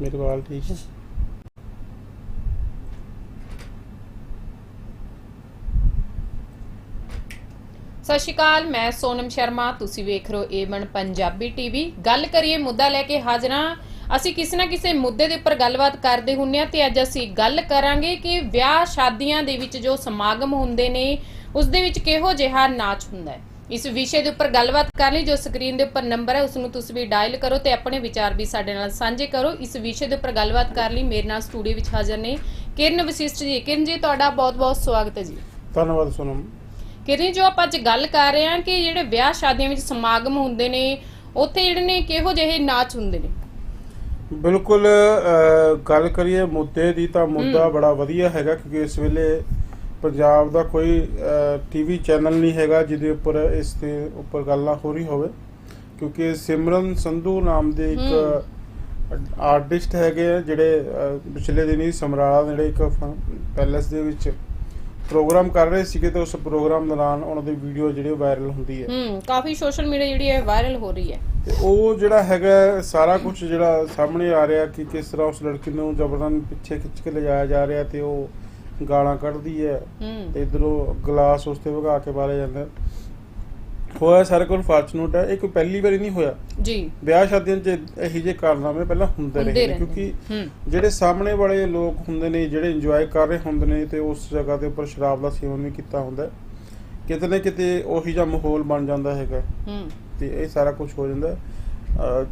ਮੇਰੇ ਵਾਲ ਠੀਕ ਹੈ। ਸਤਿ ਸ਼੍ਰੀ ਅਕਾਲ, ਮੈਂ ਸੋਨਮ ਸ਼ਰਮਾ, ਤੁਸੀਂ ਵੇਖ ਰਹੇ ਹੋ ਏਵਨ ਪੰਜਾਬੀ ਟੀਵੀ ਗੱਲ ਕਰੀਏ ਮੁੱਦਾ ਲੈ ਕੇ ਹਾਜ਼ਰਾਂ, ਅਸੀਂ ਕਿਸੇ ਨਾ ਕਿਸੇ ਮੁੱਦੇ ਦੇ ਉੱਪਰ ਗੱਲਬਾਤ ਕਰਦੇ ਹੁੰਨੇ ਆ ਤੇ ਅੱਜ ਅਸੀਂ ਗੱਲ ਕਰਾਂਗੇ ਕਿ ਵਿਆਹ ਸ਼ਾਦੀਆਂ ਦੇ ਵਿੱਚ ਜੋ ਸਮਾਗਮ ਹੁੰਦੇ ਨੇ ਉਸ ਦੇ ਵਿੱਚ ਕਿਹੋ ਜਿਹਾ ਨਾਚ ਹੁੰਦਾ ਹੈ। ਇਸ ਵਿਸ਼ੇ ਦੇ ਉੱਪਰ ਗੱਲਬਾਤ ਕਰਨ ਲਈ ਜੋ ਸਕਰੀਨ ਦੇ ਉੱਪਰ ਨੰਬਰ ਹੈ ਉਸ ਨੂੰ ਤੁਸੀਂ ਵੀ ਡਾਇਲ ਕਰੋ ਤੇ ਆਪਣੇ ਵਿਚਾਰ ਵੀ ਸਾਡੇ ਨਾਲ ਸਾਂਝੇ ਕਰੋ। ਇਸ ਵਿਸ਼ੇ ਦੇ ਉੱਪਰ ਗੱਲਬਾਤ ਕਰਨ ਲਈ ਮੇਰੇ ਨਾਲ ਸਟੂਡੀਓ ਵਿੱਚ ਹਾਜ਼ਰ ਨੇ ਕਿਰਨ ਵਸਿਸ਼ਟ ਜੀ। ਕਿਰਨ ਜੀ ਤੁਹਾਡਾ ਬਹੁਤ-ਬਹੁਤ ਸਵਾਗਤ ਹੈ ਜੀ। ਧੰਨਵਾਦ ਸੋਨਮ। ਕਿਰਨ ਜੋ ਆਪਾਂ ਅੱਜ ਗੱਲ ਕਰ ਰਹੇ ਹਾਂ ਕਿ ਜਿਹੜੇ ਵਿਆਹ ਸ਼ਾਦੀਆਂ ਵਿੱਚ ਸਮਾਗਮ ਹੁੰਦੇ ਨੇ ਉੱਥੇ ਜਿਹੜੇ ਨੇ ਕਿਹੋ ਜਿਹੇ ਨਾਚ ਹੁੰਦੇ ਨੇ? ਬਿਲਕੁਲ ਗੱਲ ਕਰੀਏ ਮੁੱਦੇ ਦੀ ਤਾਂ ਮੁੱਦਾ ਬੜਾ ਵਧੀਆ ਹੈਗਾ ਕਿਉਂਕਿ ਇਸ ਵੇਲੇ ਪੰਜਾਬ ਦਾ ਕੋਈ ਟੀਵੀ ਚੈਨਲ ਨਹੀਂ ਹੈਗਾ ਜਿਹਦੇ ਉੱਪਰ ਇਸ ਦੇ ਉੱਪਰ ਗੱਲਾਂ ਹੋ ਰਹੀ ਹੋਵੇ। ਕਿਉਂਕਿ ਸਿਮਰਨ ਸੰਧੂ ਨਾਮ ਦੇ ਇੱਕ ਆਰਟਿਸਟ ਹੈਗੇ ਆ ਜਿਹੜੇ ਪਿਛਲੇ ਦਿਨੀ ਸਮਰਾਲਾ ਦੇ ਜਿਹੜੇ ਇੱਕ ਪੈਲੇਸ ਦੇ ਵਿੱਚ ਪ੍ਰੋਗਰਾਮ ਕਰ ਰਹੇ ਸੀਗੇ ਤੇ ਉਸ ਪ੍ਰੋਗਰਾਮ ਦੌਰਾਨ ਉਹਨਾਂ ਦੀ ਵੀਡੀਓ ਜਿਹੜੀ ਵਾਇਰਲ ਹੁੰਦੀ ਹੈ। ਹੂੰ ਕਾਫੀ ਸੋਸ਼ਲ ਮੀਡੀਆ ਜਿਹੜੀ ਹੈ ਵਾਇਰਲ ਹੋ ਰਹੀ ਹੈ। ਤੇ ਉਹ ਜਿਹੜਾ ਹੈਗਾ ਸਾਰਾ ਕੁਝ ਜਿਹੜਾ ਸਾਹਮਣੇ ਆ ਰਿਹਾ ਕਿ ਕਿਸ ਤਰ੍ਹਾਂ ਉਸ ਲੜਕੀ ਨੂੰ ਜ਼ਬਰਦਸਤ ਪਿੱਛੇ ਖਿੱਚ ਕੇ ਲਿਜਾਇਆ ਜਾ ਰਿਹਾ ਤੇ ਉਹ ਗਾਲਾਂ ਕੱਢਦੀ ਹੈ ਤੇ ਇਧਰੋਂ ਗਲਾਸ ਉਸ ਤੇ ਵਗਾ ਕੇ ਮਾਰਿਆ ਜਾਂਦਾ। ਹੋਇਆ ਸਾਰੇ ਕੋਲ ਫਾਰਚੂਨੇਟ ਹੈ ਇਹ ਕੋਈ ਪਹਿਲੀ ਵਾਰੀ ਨਹੀਂ ਹੋਇਆ। ਜੀ। ਵਿਆਹ ਸ਼ਾਦੀਆਂ 'ਚ ਇਹੋ ਜਿਹੇ ਕਾਰਨਾਮੇ ਪਹਿਲਾਂ ਹੁੰਦੇ ਰਹੇ। ਕਿਉਂਕਿ ਜਿਹੜੇ ਸਾਹਮਣੇ ਵਾਲੇ ਲੋਕ ਹੁੰਦੇ ਨੇ ਜਿਹੜੇ ਇੰਜੋਏ ਕਰ ਰਹੇ ਹੁੰਦੇ ਨੇ ਤੇ ਉਸ ਜਗ੍ਹਾ ਦੇ ਉੱਪਰ ਸ਼ਰਾਬ ਦਾ ਸੇਵਨ ਵੀ ਕੀਤਾ ਹੁੰਦਾ। ਕਿਤੇ ਨਾ ਕਿਤੇ ਉਹੀ ਜਿਹਾ ਮਾਹੌਲ ਬਣ ਜਾਂਦਾ ਹੈਗਾ। ਤੇ ਇਹ ਸਾਰਾ ਕੁਝ ਹੋ ਜਾਂਦਾ।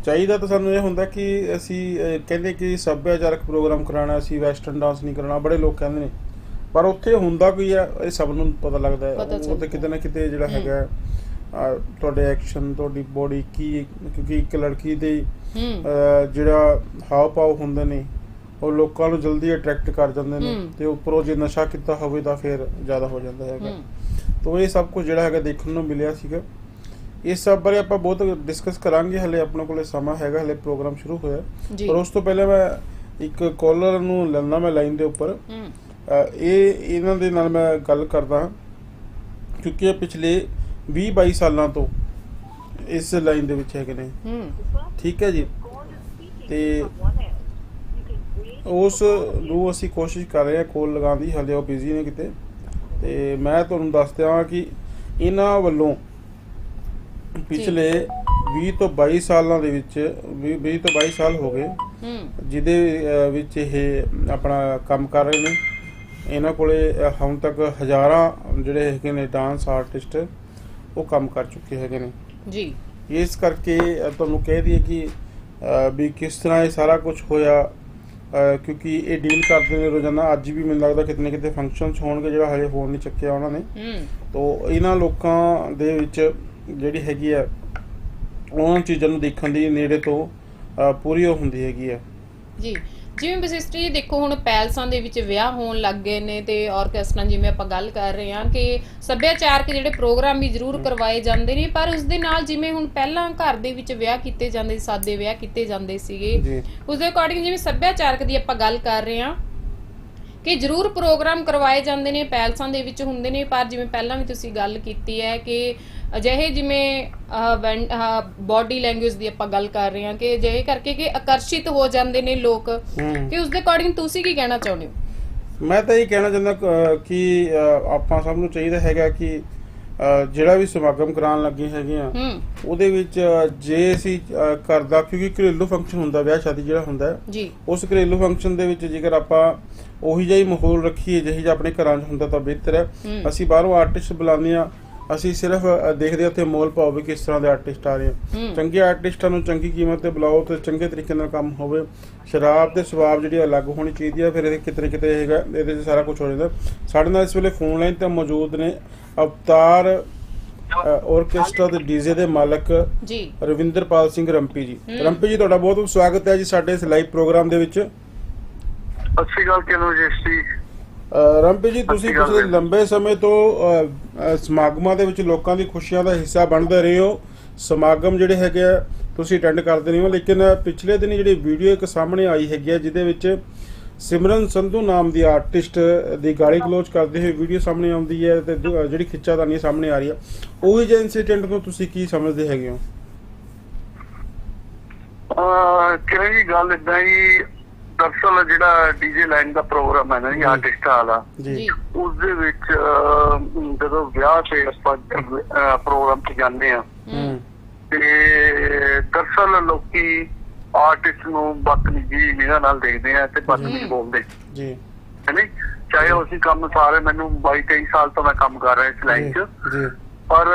ਚਾਹੀਦਾ ਤਾਂ ਸਾਨੂੰ ਇਹ ਹੁੰਦਾ ਕਿ ਅਸੀਂ ਕਹਿੰਦੇ ਕਿ ਸੱਭਿਆਚਾਰਕ ਪ੍ਰੋਗਰਾਮ ਕਰਾਉਣਾ ਅਸੀਂ ਵੈਸਟਰਨ ਡਾਂਸ ਨਹੀਂ ਕਰਨਾ ਬੜੇ ਲੋਕ ਕਹਿੰਦੇ ਨੇ। ਪਰ ਉੱਥੇ ਹੁੰਦਾ ਕੀ ਆ ਇਹ ਸਭ ਨੂੰ ਪਤਾ ਲੱਗਦਾ ਹੈ। ਉਹ ਤੇ ਕਿਤੇ ਨਾ ਕਿਤੇ ਜਿਹੜਾ। ਹੈਗਾ ਤੁਹਾਡੇ ਐਕਸ਼ਨ ਤੁਹਾਡੀ ਬੋਡੀ ਕੀ ਕਿਉਂਕਿ ਇੱਕ ਲੜਕੀ ਦੇ ਹੂੰ। ਜਿਹੜਾ ਹਾਵ ਭਾਵ ਹੁੰਦੇ ਨੇ ਉਹ ਲੋਕਾਂ ਨੂੰ ਜਲਦੀ ਅਟਰੈਕਟ ਕਰ ਜਾਂਦੇ ਨੇ। ਤੇ ਉੱਪਰੋਂ ਜੇ ਨਸ਼ਾ ਕੀਤਾ ਹੋਵੇ ਤਾਂ ਫਿਰ ਜ਼ਿਆਦਾ ਹੋ ਜਾਂਦਾ ਹੈਗਾ। ਹੂੰ। ਤੋ ਇਹ ਸਭ ਕੁਝ ਜਿਹੜਾ ਹੈਗਾ ਦੇਖਣ ਨੂੰ ਮਿਲਿਆ ਸੀਗਾ। ਇਸ ਸਭ ਬਾਰੇ ਆਪਾਂ ਬਹੁਤ ਡਿਸਕਸ ਕਰਾਂਗੇ ਹਲੇ ਆਪਣੇ ਕੋਲੇ ਸਮਾਂ ਹੈਗਾ ਹਲੇ ਪ੍ਰੋਗਰਾਮ ਸ਼ੁਰੂ ਹੋਇਆ। ਪਰ ਉਸ ਤੋਂ ਪਹਿਲਾਂ ਮੈਂ ਇੱਕ ਕਾਲਰ ਨੂੰ ਲੈਣਾ ਮੈਂ ਲਾਈਨ ਦੇ ਉੱਪਰ। ਹੂੰ। ਇਹ ਇਹਨਾਂ ਦੇ ਨਾਲ ਮੈਂ ਗੱਲ ਕਰਦਾ ਹਾਂ ਕਿਉਂਕਿ ਇਹ ਪਿਛਲੇ 20 22 ਸਾਲਾਂ ਤੋਂ ਇਸ ਲਾਈਨ ਦੇ ਵਿੱਚ ਹੈਗੇ ਨੇ। ਹੂੰ। ਠੀਕ ਹੈ ਜੀ? ਤੇ ਉਸ ਨੂੰ ਅਸੀਂ ਕੋਸ਼ਿਸ਼ ਕਰ ਰਹੇ ਹਾਂ ਕੋਲ ਲਗਾਉਣ ਦੀ ਹਲੇ ਉਹ ਬਿਜ਼ੀ ਨੇ ਕਿਤੇ। ਤੇ ਮੈਂ ਤੁਹਾਨੂੰ ਦੱਸ ਦਿਆਂ ਕਿ ਇਹਨਾਂ ਵੱਲੋਂ ਪਿਛਲੇ 20 ਤੋਂ 22 ਸਾਲਾਂ ਦੇ ਵਿੱਚ 20 ਤੋਂ 22 ਸਾਲ ਹੋ ਗਏ ਜਿਹਦੇ ਵਿੱਚ ਇਹ ਆਪਣਾ ਕੰਮ ਕਰ ਰਹੇ ਨੇ। ਇਹਨਾਂ ਕੋਲੇ ਹੁਣ ਤੱਕ ਹਜ਼ਾਰਾਂ ਜਿਹੜੇ ਹੈਗੇ ਨੇ ਡਾਂਸ ਆਰਟਿਸਟ ਉਹ ਕੰਮ ਕਰ ਚੁੱਕੇ ਹੈਗੇ ਨੇ। ਜੀ। ਇਸ ਕਰਕੇ ਤੁਹਾਨੂੰ ਕਹਿ ਦਈਏ ਕਿ ਵੀ ਕਿਸ ਤਰ੍ਹਾਂ ਇਹ ਸਾਰਾ ਕੁਝ ਹੋਇਆ ਕਿਉਂਕਿ ਇਹ ਡੀਲ ਕਰਦੇ ਨੇ ਰੋਜ਼ਾਨਾ। ਅੱਜ ਵੀ ਮੈਨੂੰ ਲੱਗਦਾ ਕਿਤੇ ਨਾ ਕਿਤੇ ਫੰਕਸ਼ਨਸ ਹੋਣਗੇ ਜਿਹੜਾ ਹਜੇ ਫੋਨ ਨਹੀਂ ਚੱਕਿਆ ਉਹਨਾਂ ਨੇ। ਹੂੰ। ਤੋਂ ਇਹਨਾਂ ਲੋਕਾਂ ਦੇ ਵਿੱਚ ਜਿਹੜੀ ਹੈਗੀ ਆ ਉਹਨਾਂ ਚੀਜ਼ਾਂ ਨੂੰ ਦੇਖਣ ਦੀ ਨੇੜੇ ਤੋਂ ਪੂਰੀ ਹੁੰਦੀ ਹੈਗੀ ਆ। ਜੀ। ਜਿਵੇਂ ਬਸਿਸਟਰੀ ਜੀ ਦੇਖੋ ਹੁਣ ਪੈਲਸਾਂ ਦੇ ਵਿੱਚ ਵਿਆਹ ਹੋਣ ਲੱਗ ਗਏ ਨੇ ਤੇ ਆਰਕੈਸਟਰਾ ਜਿਵੇਂ ਆਪਾਂ ਗੱਲ ਕਰ ਰਹੇ ਹਾਂ ਕਿ ਸੱਭਿਆਚਾਰਕ ਜਿਹੜੇ ਪ੍ਰੋਗਰਾਮ ਵੀ ਜ਼ਰੂਰ ਕਰਵਾਏ ਜਾਂਦੇ ਨੇ ਪਰ ਉਸ ਦੇ ਨਾਲ ਜਿਵੇਂ ਹੁਣ ਪਹਿਲਾਂ ਘਰ ਦੇ ਵਿੱਚ ਵਿਆਹ ਕੀਤੇ ਜਾਂਦੇ ਸੀ ਸਾਦੇ ਵਿਆਹ ਕੀਤੇ ਜਾਂਦੇ ਸੀਗੇ ਉਸ ਦੇ ਅਕੋਰਡਿੰਗ ਜਿਵੇਂ ਸੱਭਿਆਚਾਰਕ ਦੀ ਆਪਾਂ ਗੱਲ ਕਰ ਰਹੇ ਹਾਂ ਕਿ ਜ਼ਰੂਰ ਪ੍ਰੋਗਰਾਮ ਕਰਵਾਏ ਜਾਂਦੇ ਨੇ ਪੈਲਸਾਂ ਦੇ ਵਿੱਚ ਹੁੰਦੇ ਨੇ ਪਰ ਜਿਵੇਂ ਪਹਿਲਾਂ ਵੀ ਤੁਸੀਂ ਗੱਲ ਕੀਤੀ ਹੈ ਕਿ ਅਜਿਹੇ ਜਿਵੇਂ ਬਾਡੀ ਲੈਂਗੁਏਜ ਦੀ ਆਪਾਂ ਗੱਲ ਕਰ ਰਹੇ ਹਾਂ ਕਿ ਅਜਿਹੇ ਕਰਕੇ ਕਿ ਆਕਰਸ਼ਿਤ ਹੋ ਜਾਂਦੇ ਨੇ ਲੋਕ। ਕਿ ਉਸ ਦੇ ਅਕੋਰਡਿੰਗ ਤੁਸੀਂ ਕੀ ਕਹਿਣਾ ਚਾਹੁੰਦੇ ਹੋ? ਮੈਂ ਤਾਂ ਇਹ ਕਹਿਣਾ ਚਾਹੁੰਦਾ ਕਿ ਆਪਾਂ ਸਭ ਨੂੰ ਚਾਹੀਦਾ ਹੈਗਾ ਕਿ ਜਿਹੜਾ ਵੀ ਸਮਾਗਮ ਕਰਾਉਣ ਲੱਗੇ ਹੈਗੇ ਆ ਉਹਦੇ ਵਿੱਚ ਜੇ ਅਸੀਂ ਅ, ਘਰ ਦਾ ਕਿਉਂਕਿ ਘਰੇਲੂ ਫੰਕਸ਼ਨ ਹੁੰਦਾ ਵਿਆਹ ਸ਼ਾਦੀ ਜਿਹੜਾ ਹੁੰਦਾ ਜੀ। ਉਸ ਘਰੇਲੂ ਫੰਕਸ਼ਨ ਦੇ ਵਿੱਚ ਜੇਕਰ ਆਪਾਂ ਉਹੀ ਜਿਹਾ ਹੀ ਮਾਹੌਲ ਰੱਖੀਏ ਜਿਹੀ ਜਿਹਾ ਆਪਣੇ ਘਰਾਂ 'ਚ ਹੁੰਦਾ ਤਾਂ ਬਿਹਤਰ ਹੂੰ। ਅਸੀਂ ਬਾਹਰੋਂ ਆਰਟਿਸਟ ਬੁਲਾਉਂਦੇ ਆ ਅਸੀਂ ਸਿਰਫ ਦੇਖਦੇ ਹਾਂ ਉੱਥੇ ਮੋਲ ਭਾਅ ਵੀ ਕਿਸ ਤਰ੍ਹਾਂ ਦੇ ਆਰਟਿਸਟ ਆ ਰਹੇ ਆ। ਚੰਗੇ ਆਰਟਿਸਟਾਂ ਨੂੰ ਚੰਗੀ ਕੀਮਤ ਤੇ ਬੁਲਾਓ ਤੇ ਚੰਗੇ ਤਰੀਕੇ ਨਾਲ ਕੰਮ ਹੋਵੇ। ਸ਼ਰਾਬ ਤੇ ਸਵਾਬ ਜਿਹੜੀ ਅਲੱਗ ਹੋਣੀ ਚਾਹੀਦੀ ਹੈ ਫਿਰ ਇਹ ਕਿਤੇ ਨਾ ਕਿਤੇ ਹੈਗਾ ਇਹਦੇ 'ਚ ਸਾਰਾ ਕੁਝ ਹੋ ਜਾਂਦਾ। ਸਾਡੇ ਨਾਲ ਇਸ ਵੇਲੇ ਫੋਨ ਲਾਈਨ ਤੇ ਮੌਜੂਦ ਨੇ ਅਵਤਾਰ ਆਰਕੈਸਟਰਾ ਤੇ ਡੀਜੇ ਦੇ ਮਾਲਕ ਜੀ। ਰਵਿੰਦਰਪਾਲ ਸਿੰਘ ਰੰਪੀ ਜੀ। ਰੰਪੀ ਜੀ ਤੁਹਾਡਾ ਬਹੁਤ ਬਹੁਤ ਸਵਾਗਤ ਹੈ ਜੀ ਸਾਡੇ ਇਸ ਲਾਈਵ ਪ੍ਰੋਗਰਾਮ ਦੇ ਵਿੱਚ। ਸਤਿ ਸ਼੍ਰੀ ਅਕਾਲ ਕਿਨੂੰ ਜੀ ਰੰਪੀ ਜੀ ਤੁਸੀਂ ਪਿਛਲੇ। ਲੰਬੇ ਸਮੇਂ ਤੋਂ ਸਮਾਗਮਾਂ ਦੇ ਵਿੱਚ ਲੋਕਾਂ ਦੀ ਖੁਸ਼ੀਆਂ ਦਾ ਹਿੱਸਾ ਬਣਦੇ ਰਹੇ ਹੋ। ਸਮਾਗਮ ਜਿਹੜੇ ਹੈਗੇ ਆ ਤੁਸੀਂ ਅਟੈਂਡ ਕਰਦੇ ਰਹੇ ਹੋ ਲੇਕਿਨ ਪਿਛਲੇ ਦਿਨੀ ਜਿਹੜੀ ਵੀਡੀਓ ਇੱਕ ਸਾਹਮਣੇ ਆਈ ਹੈਗੀ ਆ ਜਿਹਦੇ ਵਿੱਚ ਸਿਮਰਨ ਸੰਧੂ ਨਾਮ ਦੀ ਆਰਟਿਸਟ ਦੀ ਗਾਲੀ ਗਲੋਚ ਕਰਦੇ ਹੋਏ ਵੀਡੀਓ ਸਾਹਮਣੇ ਆਉਂਦੀ ਹੈ ਤੇ ਜਿਹੜੀ ਖਿੱਚਾਦਾਨੀ ਸਾਹਮਣੇ ਆ ਰਹੀ ਆ ਉਹੀ ਜਿਹੇ ਇਨਸੀਡੈਂਟ ਨੂੰ ਤੁਸੀਂ ਕੀ ਸਮਝਦੇ ਹੈਗੇ ਹੋ? ਕਿਰਨ ਜੀ ਗੱਲ ਇਦਾਂ ਹੀ ਦਰਸਲ ਜਿਹੜਾ ਡੀਜੇ ਲਾਈਨ ਦਾ ਪ੍ਰੋਗਰਾਮ ਹੈ ਨਾ ਜੀ। ਆਰਟਿਸਟ ਵਾਲਾ ਜੀ। ਉਸ ਦੇ ਵਿੱਚ ਜਦੋਂ ਵਿਆਹ ਤੇ ਆਪਾਂ ਪ੍ਰੋਗਰਾਮ ਤੇ ਜਾਂਦੇ ਆ ਹੂੰ। ਤੇ ਦਰਸਲ ਲੋਕੀ ਆਰਟਿਸਟ ਨੂੰ ਬਦਤਮੀਜੀ ਨਿਗਾਹ ਨਾਲ ਦੇਖਦੇ ਆ ਤੇ ਬਦਤਮੀਜੀ। ਬੋਲਦੇ। ਜੀ। ਹੈ ਨਹੀਂ ਚਾਹੇ ਉਹ ਅਸੀਂ ਕੰਮ ਸਾਰੇ ਮੈਨੂੰ 22 23 ਸਾਲ ਤੋਂ ਮੈਂ ਕੰਮ ਕਰ ਰਿਹਾ ਇਸ ਲਾਈਨ 'ਚ। ਜੀ। ਪਰ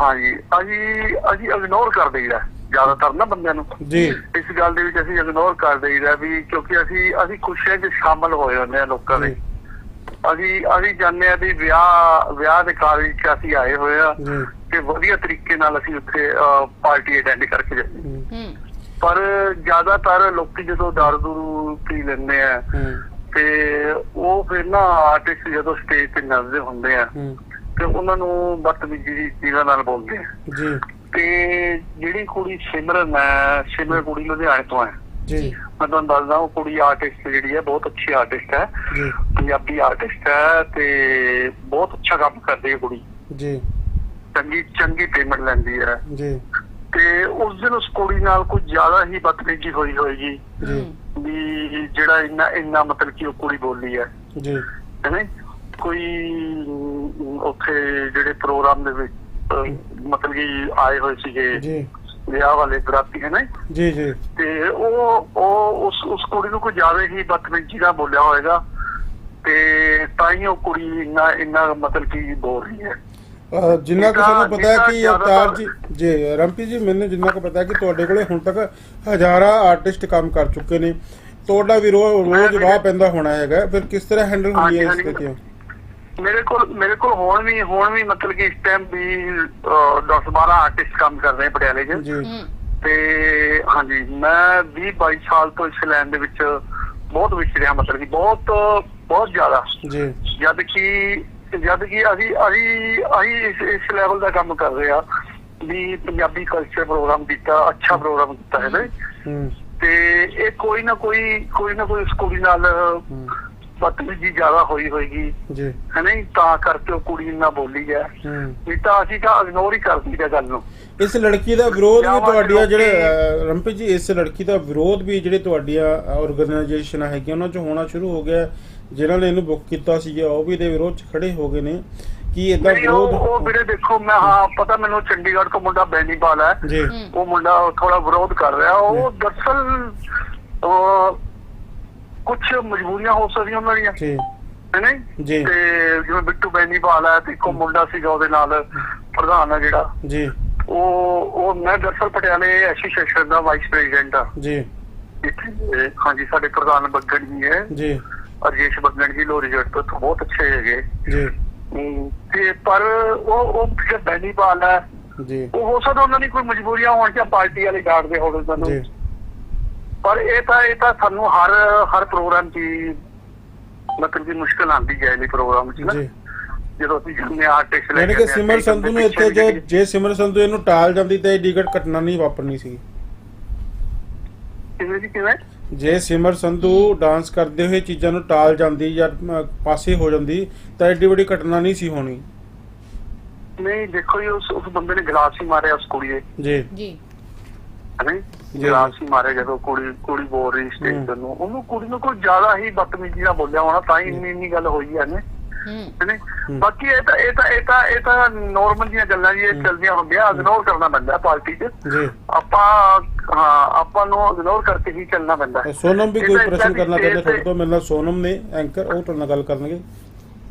ਹਾਂਜੀ ਅਸੀਂ ਅਸੀਂ ਇਗਨੋਰ ਕਰ ਦਈਦਾ। ਜ਼ਿਆਦਾਤਰ ਨਾ ਬੰਦਿਆਂ ਨੂੰ। ਜੀ। ਇਸ ਗੱਲ ਦੇ ਵਿੱਚ ਅਸੀਂ ਇਗਨੋਰ ਕਰ ਦਈਦਾ ਵੀ ਕਿਉਂਕਿ ਅਸੀਂ ਅਸੀਂ ਖੁਸ਼ੀਆਂ 'ਚ ਸ਼ਾਮਲ ਹੋਏ ਹੁੰਦੇ ਆ ਲੋਕਾਂ ਦੇ। ਅਸੀਂ ਅਸੀਂ ਜਾਣਦੇ ਆ ਵੀ ਵਿਆਹ ਵਿਆਹ ਦੇ ਕਾਰਜ 'ਚ ਅਸੀਂ ਆਏ ਹੋਏ ਆ ਤੇ ਵਧੀਆ ਤਰੀਕੇ ਨਾਲ ਅਸੀਂ ਉੱਥੇ ਪਾਰਟੀ ਅਟੈਂਡ ਕਰਕੇ ਜਾਂਦੇ ਪਰ ਜ਼ਿਆਦਾਤਰ ਲੋਕੀ ਜਦੋਂ ਦਾਰੂ ਦੂਰੂ ਪੀ ਲੈਂਦੇ ਆ ਤੇ ਉਹ ਫਿਰ ਨਾ ਆਰਟਿਸਟ ਜਦੋਂ ਸਟੇਜ ਤੇ ਨੱਚਦੇ ਹੁੰਦੇ ਆ ਤੇ ਉਹਨਾਂ ਨੂੰ ਬਦਤਮੀਜ਼ੀ ਦੀ ਚੀਜ਼ਾਂ ਨਾਲ ਬੋਲਦੇ ਆ। ਜੀ। ਤੇ ਜਿਹੜੀ ਕੁੜੀ ਸਿਮਰਨ ਹੈ ਸਿਮਰਨ ਕੁੜੀ ਲੁਧਿਆਣੇ ਤੋਂ ਹੈ। ਜੀ। ਮੈਂ ਤੁਹਾਨੂੰ ਦੱਸਦਾ ਉਹ ਕੁੜੀ ਆਰਟਿਸਟ ਜਿਹੜੀ ਹੈ ਬਹੁਤ ਅੱਛੀ ਆਰਟਿਸਟ ਹੈ। ਜੀ। ਪੰਜਾਬੀ ਆਰਟਿਸਟ ਹੈ ਤੇ ਬਹੁਤ ਅੱਛਾ ਕੰਮ ਕਰਦੀ ਹੈ ਕੁੜੀ। ਜੀ। ਚੰਗੀ ਚੰਗੀ ਪੇਮੈਂਟ ਲੈਂਦੀ ਹੈ। ਜੀ। ਤੇ ਉਸ ਦਿਨ ਉਸ ਕੁੜੀ ਨਾਲ ਕੁਝ ਜ਼ਿਆਦਾ ਹੀ ਬਦਤਮੀਜ਼ੀ ਹੋਈ ਹੋਏਗੀ। ਜੀ। ਵੀ ਜਿਹੜਾ ਇੰਨਾ ਇੰਨਾ ਮਤਲਬ ਕਿ ਉਹ ਕੁੜੀ ਬੋਲੀ ਹੈ। ਜੀ। ਹੈਨਾ ਕੋਈ ਉੱਥੇ ਜਿਹੜੇ ਪ੍ਰੋਗਰਾਮ ਦੇ ਵਿੱਚ ਮਤਲਬ ਕਿ ਆਏ ਹੋਏ ਸੀਗੇ ਜੀ। ਵਿਆਹ ਵਾਲੇ ਬਰਾਤੀ ਹੈ ਨਾ ਜੀ? ਜੀ ਤੇ ਉਹ ਉਹ ਉਸ ਉਸ ਕੁੜੀ ਨੂੰ ਕੋਈ ਜ਼ਿਆਦਾ ਹੀ ਬਦਤਮੀਜ਼ੀ ਨਾਲ ਬੋਲਿਆ ਹੋਵੇਗਾ ਤੇ ਤਾਂ ਹੀ ਉਹ ਕੁੜੀ ਇੰਨਾ ਇੰਨਾ ਮਤਲਬ ਕਿ ਬੋਲ ਰਹੀ ਹੈ। ਜਿੰਨਾ ਕੁ ਸਾਨੂੰ ਪਤਾ ਹੈ ਕਿ ਅਵਤਾਰ ਜੀ ਜੀ ਰੰਪੀ ਜੀ ਮੈਨੂੰ ਜਿੰਨਾ ਕੁ ਪਤਾ ਹੈ ਕਿ ਤੁਹਾਡੇ ਕੋਲੇ ਹੁਣ ਤੱਕ ਹਜ਼ਾਰਾਂ ਆਰਟਿਸਟ ਕੰਮ ਕਰ ਚੁੱਕੇ ਨੇ। ਤੁਹਾਡਾ ਵੀ ਰੋਜ਼ ਵਾਹ ਪੈਂਦਾ ਹੋਣਾ ਹੈਗਾ। ਫਿਰ ਕਿਸ ਤਰ੍ਹਾਂ ਹੈਂਡਲ ਹੁੰਦੀ ਹੈ ਸਥਿਤੀਆਂ ਮੇਰੇ ਕੋਲ ਮੇਰੇ ਕੋਲ ਹੁਣ ਵੀ ਹੁਣ ਵੀ ਮਤਲਬ ਕਿ ਇਸ ਟਾਈਮ ਵੀ 10 12 ਆਰਟਿਸਟ ਕੰਮ ਕਰ ਰਹੇ ਪਟਿਆਲੇ 'ਚ। ਜੀ। ਤੇ ਹਾਂਜੀ ਮੈਂ 20 22 ਸਾਲ ਤੋਂ ਇਸ ਲਾਈਨ ਦੇ ਵਿੱਚ ਬਹੁਤ ਵਿਚਰਿਆ ਮਤਲਬ ਕਿ ਬਹੁਤ ਬਹੁਤ ਜ਼ਿਆਦਾ। ਜੀ। ਜਦ ਕਿ ਜਦ ਕਿ ਅਸੀਂ ਅਸੀਂ ਅਸੀਂ ਇਸ ਲੈਵਲ ਦਾ ਕੰਮ ਕਰ ਰਹੇ ਆ ਵੀ ਪੰਜਾਬੀ ਕਲਚਰ ਪ੍ਰੋਗਰਾਮ ਕੀਤਾ ਅੱਛਾ ਪ੍ਰੋਗਰਾਮ ਕੀਤਾ ਹੈ ਨਾ ਹੂੰ। ਤੇ ਇਹ ਕੋਈ ਨਾ ਕੋਈ ਕੋਈ ਨਾ ਕੋਈ ਇਸ ਕੁੜੀ ਨਾਲ ਹੂੰ, ਬਦਤਮੀਜ਼ੀ ਜ਼ਿਆਦਾ ਹੋਈ ਹੋਏਗੀ। ਜੀ। ਹੈ ਨਹੀਂ ਤਾਂ ਕਰਕੇ ਉਹ ਕੁੜੀ ਇੰਨਾ ਬੋਲੀ ਹੈ। ਨਹੀਂ ਤਾਂ ਅਸੀਂ ਤਾਂ ਇਗਨੋਰ ਹੀ ਕਰ ਦਈਦਾ ਗੱਲ ਨੂੰ। ਇਸ ਲੜਕੀ ਦਾ ਵਿਰੋਧ ਵੀ ਦੇ ਤੁਹਾਡੀਆਂ ਜਿਹੜੇ ਰੰਪੀ ਜੀ ਇਸ ਲੜਕੀ ਦਾ ਵਿਰੋਧ ਵੀ ਜਿਹੜੇ ਤੁਹਾਡੀਆਂ ਆਰਗੇਨਾਈਜੇਸ਼ਨਾਂ ਹੈਗੀਆਂ ਉਹਨਾਂ 'ਚ ਹੋਣਾ ਸ਼ੁਰੂ ਹੋ ਗਿਆ। ਜਿਨ੍ਹਾਂ ਨੇ ਇਹਨੂੰ ਬੁੱਕ ਕੀਤਾ ਸੀ ਉਹ ਵੀ ਇਹਦੇ ਵਿਰੋਧ 'ਚ ਖੜੇ ਹੋ ਗਏ ਨੇ। ਕੀ ਇਦਾਂ ਨਹੀਂ ਉਹ ਵਿਰੋਧ ਵੀਰੇ ਦੇਖੋ ਮੈਂ ਹਾਂ ਪਤਾ ਮੈਨੂੰ ਚੰਡੀਗੜ੍ਹ ਤੋਂ ਮੁੰਡਾ ਬੈਨੀਪਾਲ ਜੀ। ਹੂੰ। ਉਹ ਮੁੰਡਾ ਥੋੜਾ ਵਿਰੋਧ ਕਰ ਰਿਹਾ। ਉਹ ਦਰਸਲ ਕੁਝ ਮਜਬੂਰੀਆਂ ਹੋ ਸਕਦੀਆਂ ਉਹਨਾਂ ਦੀਆਂ। ਜੀ। ਹੈ ਨਹੀਂ? ਜੀ। ਤੇ ਜਿਵੇਂ ਬਿੱਟੂ ਬੈਨੀਪਾਲ ਹੈ ਤੇ ਇੱਕ ਮੁੰਡਾ ਸੀਗਾ ਉਹਦੇ ਨਾਲ ਪ੍ਰਧਾਨ ਹੈ ਜਿਹੜਾ। ਜੀ। ਉਹ ਉਹ ਮੈਂ ਦਰਸਲ ਪਟਿਆਲੇ ਐਸੋਸੀਏਸ਼ਨ ਦਾ ਵਾਈਸ ਪ੍ਰੈਜ਼ੀਡੈਂਟ ਆ। ਜੀ। ਹਾਂਜੀ ਸਾਡੇ ਪ੍ਰਧਾਨ ਬੱਗੜ ਜੀ ਹੈ। ਜੀ। ਅਰਜੇਸ਼ ਬੱਗੜ ਜੀ ਲੋਰੀ ਜੱਟ ਤੋਂ ਬਹੁਤ ਅੱਛੇ ਹੈਗੇ। ਜੀ। ਤੇ ਪਰ ਉਹ ਉਹ ਜਿਹੜਾ ਬੈਨੀਪਾਲ ਹੈ ਜੀ। ਉਹ ਹੋ ਸਕਦਾ ਉਹਨਾਂ ਦੀ ਕੋਈ ਮਜਬੂਰੀਆਂ ਹੋਣ ਜਾਂ ਪਾਰਟੀ ਵਾਲੇ ਡਾਂਟਦੇ ਹੋਣ ਉਹਨਾਂ ਜੀ। ਨੂੰ ਪਰ ਇਹ ਤਾਂ ਇਹ ਤਾਂ ਸਾਨੂੰ ਹਰ ਹਰ ਪ੍ਰੋਗਰਾਮ 'ਚ ਹੀ ਮਤਲਬ ਕਿ ਮੁਸ਼ਕਲ ਆਉਂਦੀ ਜਾਏਗੀ ਪ੍ਰੋਗਰਾਮ 'ਚ ਨਾ। ਜੀ। ਜਦੋਂ ਅਸੀਂ ਜਾਂਦੇ ਆਰਟਿਸਟ ਲੈ ਕਿ ਹਾਂ, ਸਿਮਰ ਸੰਧੂ ਨੂੰ ਇੱਥੇ ਜੇ ਜੇ ਸਿਮਰ ਸੰਧੂ ਇਹਨੂੰ ਟਾਲ ਜਾਂਦੀ ਤਾਂ ਇਹ ਡਿਗਟ ਘਟਨਾ ਨਹੀਂ ਵਾਪਰਨੀ ਸੀ। ਕਿਵੇਂ ਜੀ ਕਿਵੇਂ? ਜੇ ਸਿਮਰ ਸੰਧੂ ਡਾਂਸ ਕਰਦੇ ਹੋਏ ਚੀਜ਼ਾਂ ਨੂੰ ਟਾਲ ਜਾਂਦੀ ਜਾਂ ਪਾਸੇ ਹੋ ਜਾਂਦੀ ਤਾਂ ਐਡੀ ਵੱਡੀ ਘਟਨਾ ਨਹੀਂ ਸੀ ਹੋਣੀ। ਨਹੀਂ ਦੇਖੋ ਜੀ ਉਸ ਉਸ ਬੰਦੇ ਨੇ ਗਲਾਸ ਹੀ ਮਾਰਿਆ ਉਸ ਕੁੜੀ ਦੇ ਜੀ। ਜੀ। ਹੈ ਜੀ। ਗਲਾਸ ਹੀ ਮਾਰਿਆ ਜਦੋਂ ਕੁੜੀ ਕੁੜੀ ਬੋਲ ਰਹੀ ਸਟੇਜ ਹਮ। ਤੇ ਨੂੰ ਉਹਨੂੰ ਕੁੜੀ ਨੂੰ ਕੋਈ ਜ਼ਿਆਦਾ ਹੀ ਬਦਤਮੀਜ਼ੀ ਨਾਲ ਬੋਲਿਆ ਹੋਣਾ ਤਾਂ ਹੀ ਇੰਨੀ ਇੰਨੀ ਗੱਲ ਹੋਈ ਹੈ ਨੇ। ਹੂੰ। ਹੈਨੇ? ਹਮ। ਬਾਕੀ ਇਹ ਤਾਂ ਇਹ ਤਾਂ ਇਹ ਤਾਂ ਇਹ ਤਾਂ ਨਾਰਮਲ ਜੀਆਂ ਗੱਲਾਂ ਜੀ ਇਹ ਚੱਲਦੀਆਂ ਹੁੰਦੀਆਂ ਇਗਨੋਰ ਕਰਨਾ ਪੈਂਦਾ ਪਾਰਟੀ 'ਚ। ਜੀ। ਆਪਾਂ ਹਾਂ ਆਪਾਂ ਨੂੰ ਇਗਨੋਰ ਕਰਕੇ ਹੀ ਚੱਲਣਾ ਪੈਂਦਾ। ਸੋਨਮ ਵੀ ਕੋਈ ਪ੍ਰਸ਼ਨ ਕਰਨਾ ਚਾਹੁੰਦੇ ਤੁਹਾਡੇ ਤੇ- ਤੋਂ? ਮੇਰੇ ਨਾਲ ਸੋਨਮ ਨੇ ਐਂਕਰ ਉਹ ਤੁਹਾਡੇ ਨਾਲ ਗੱਲ ਕਰਨਗੇ।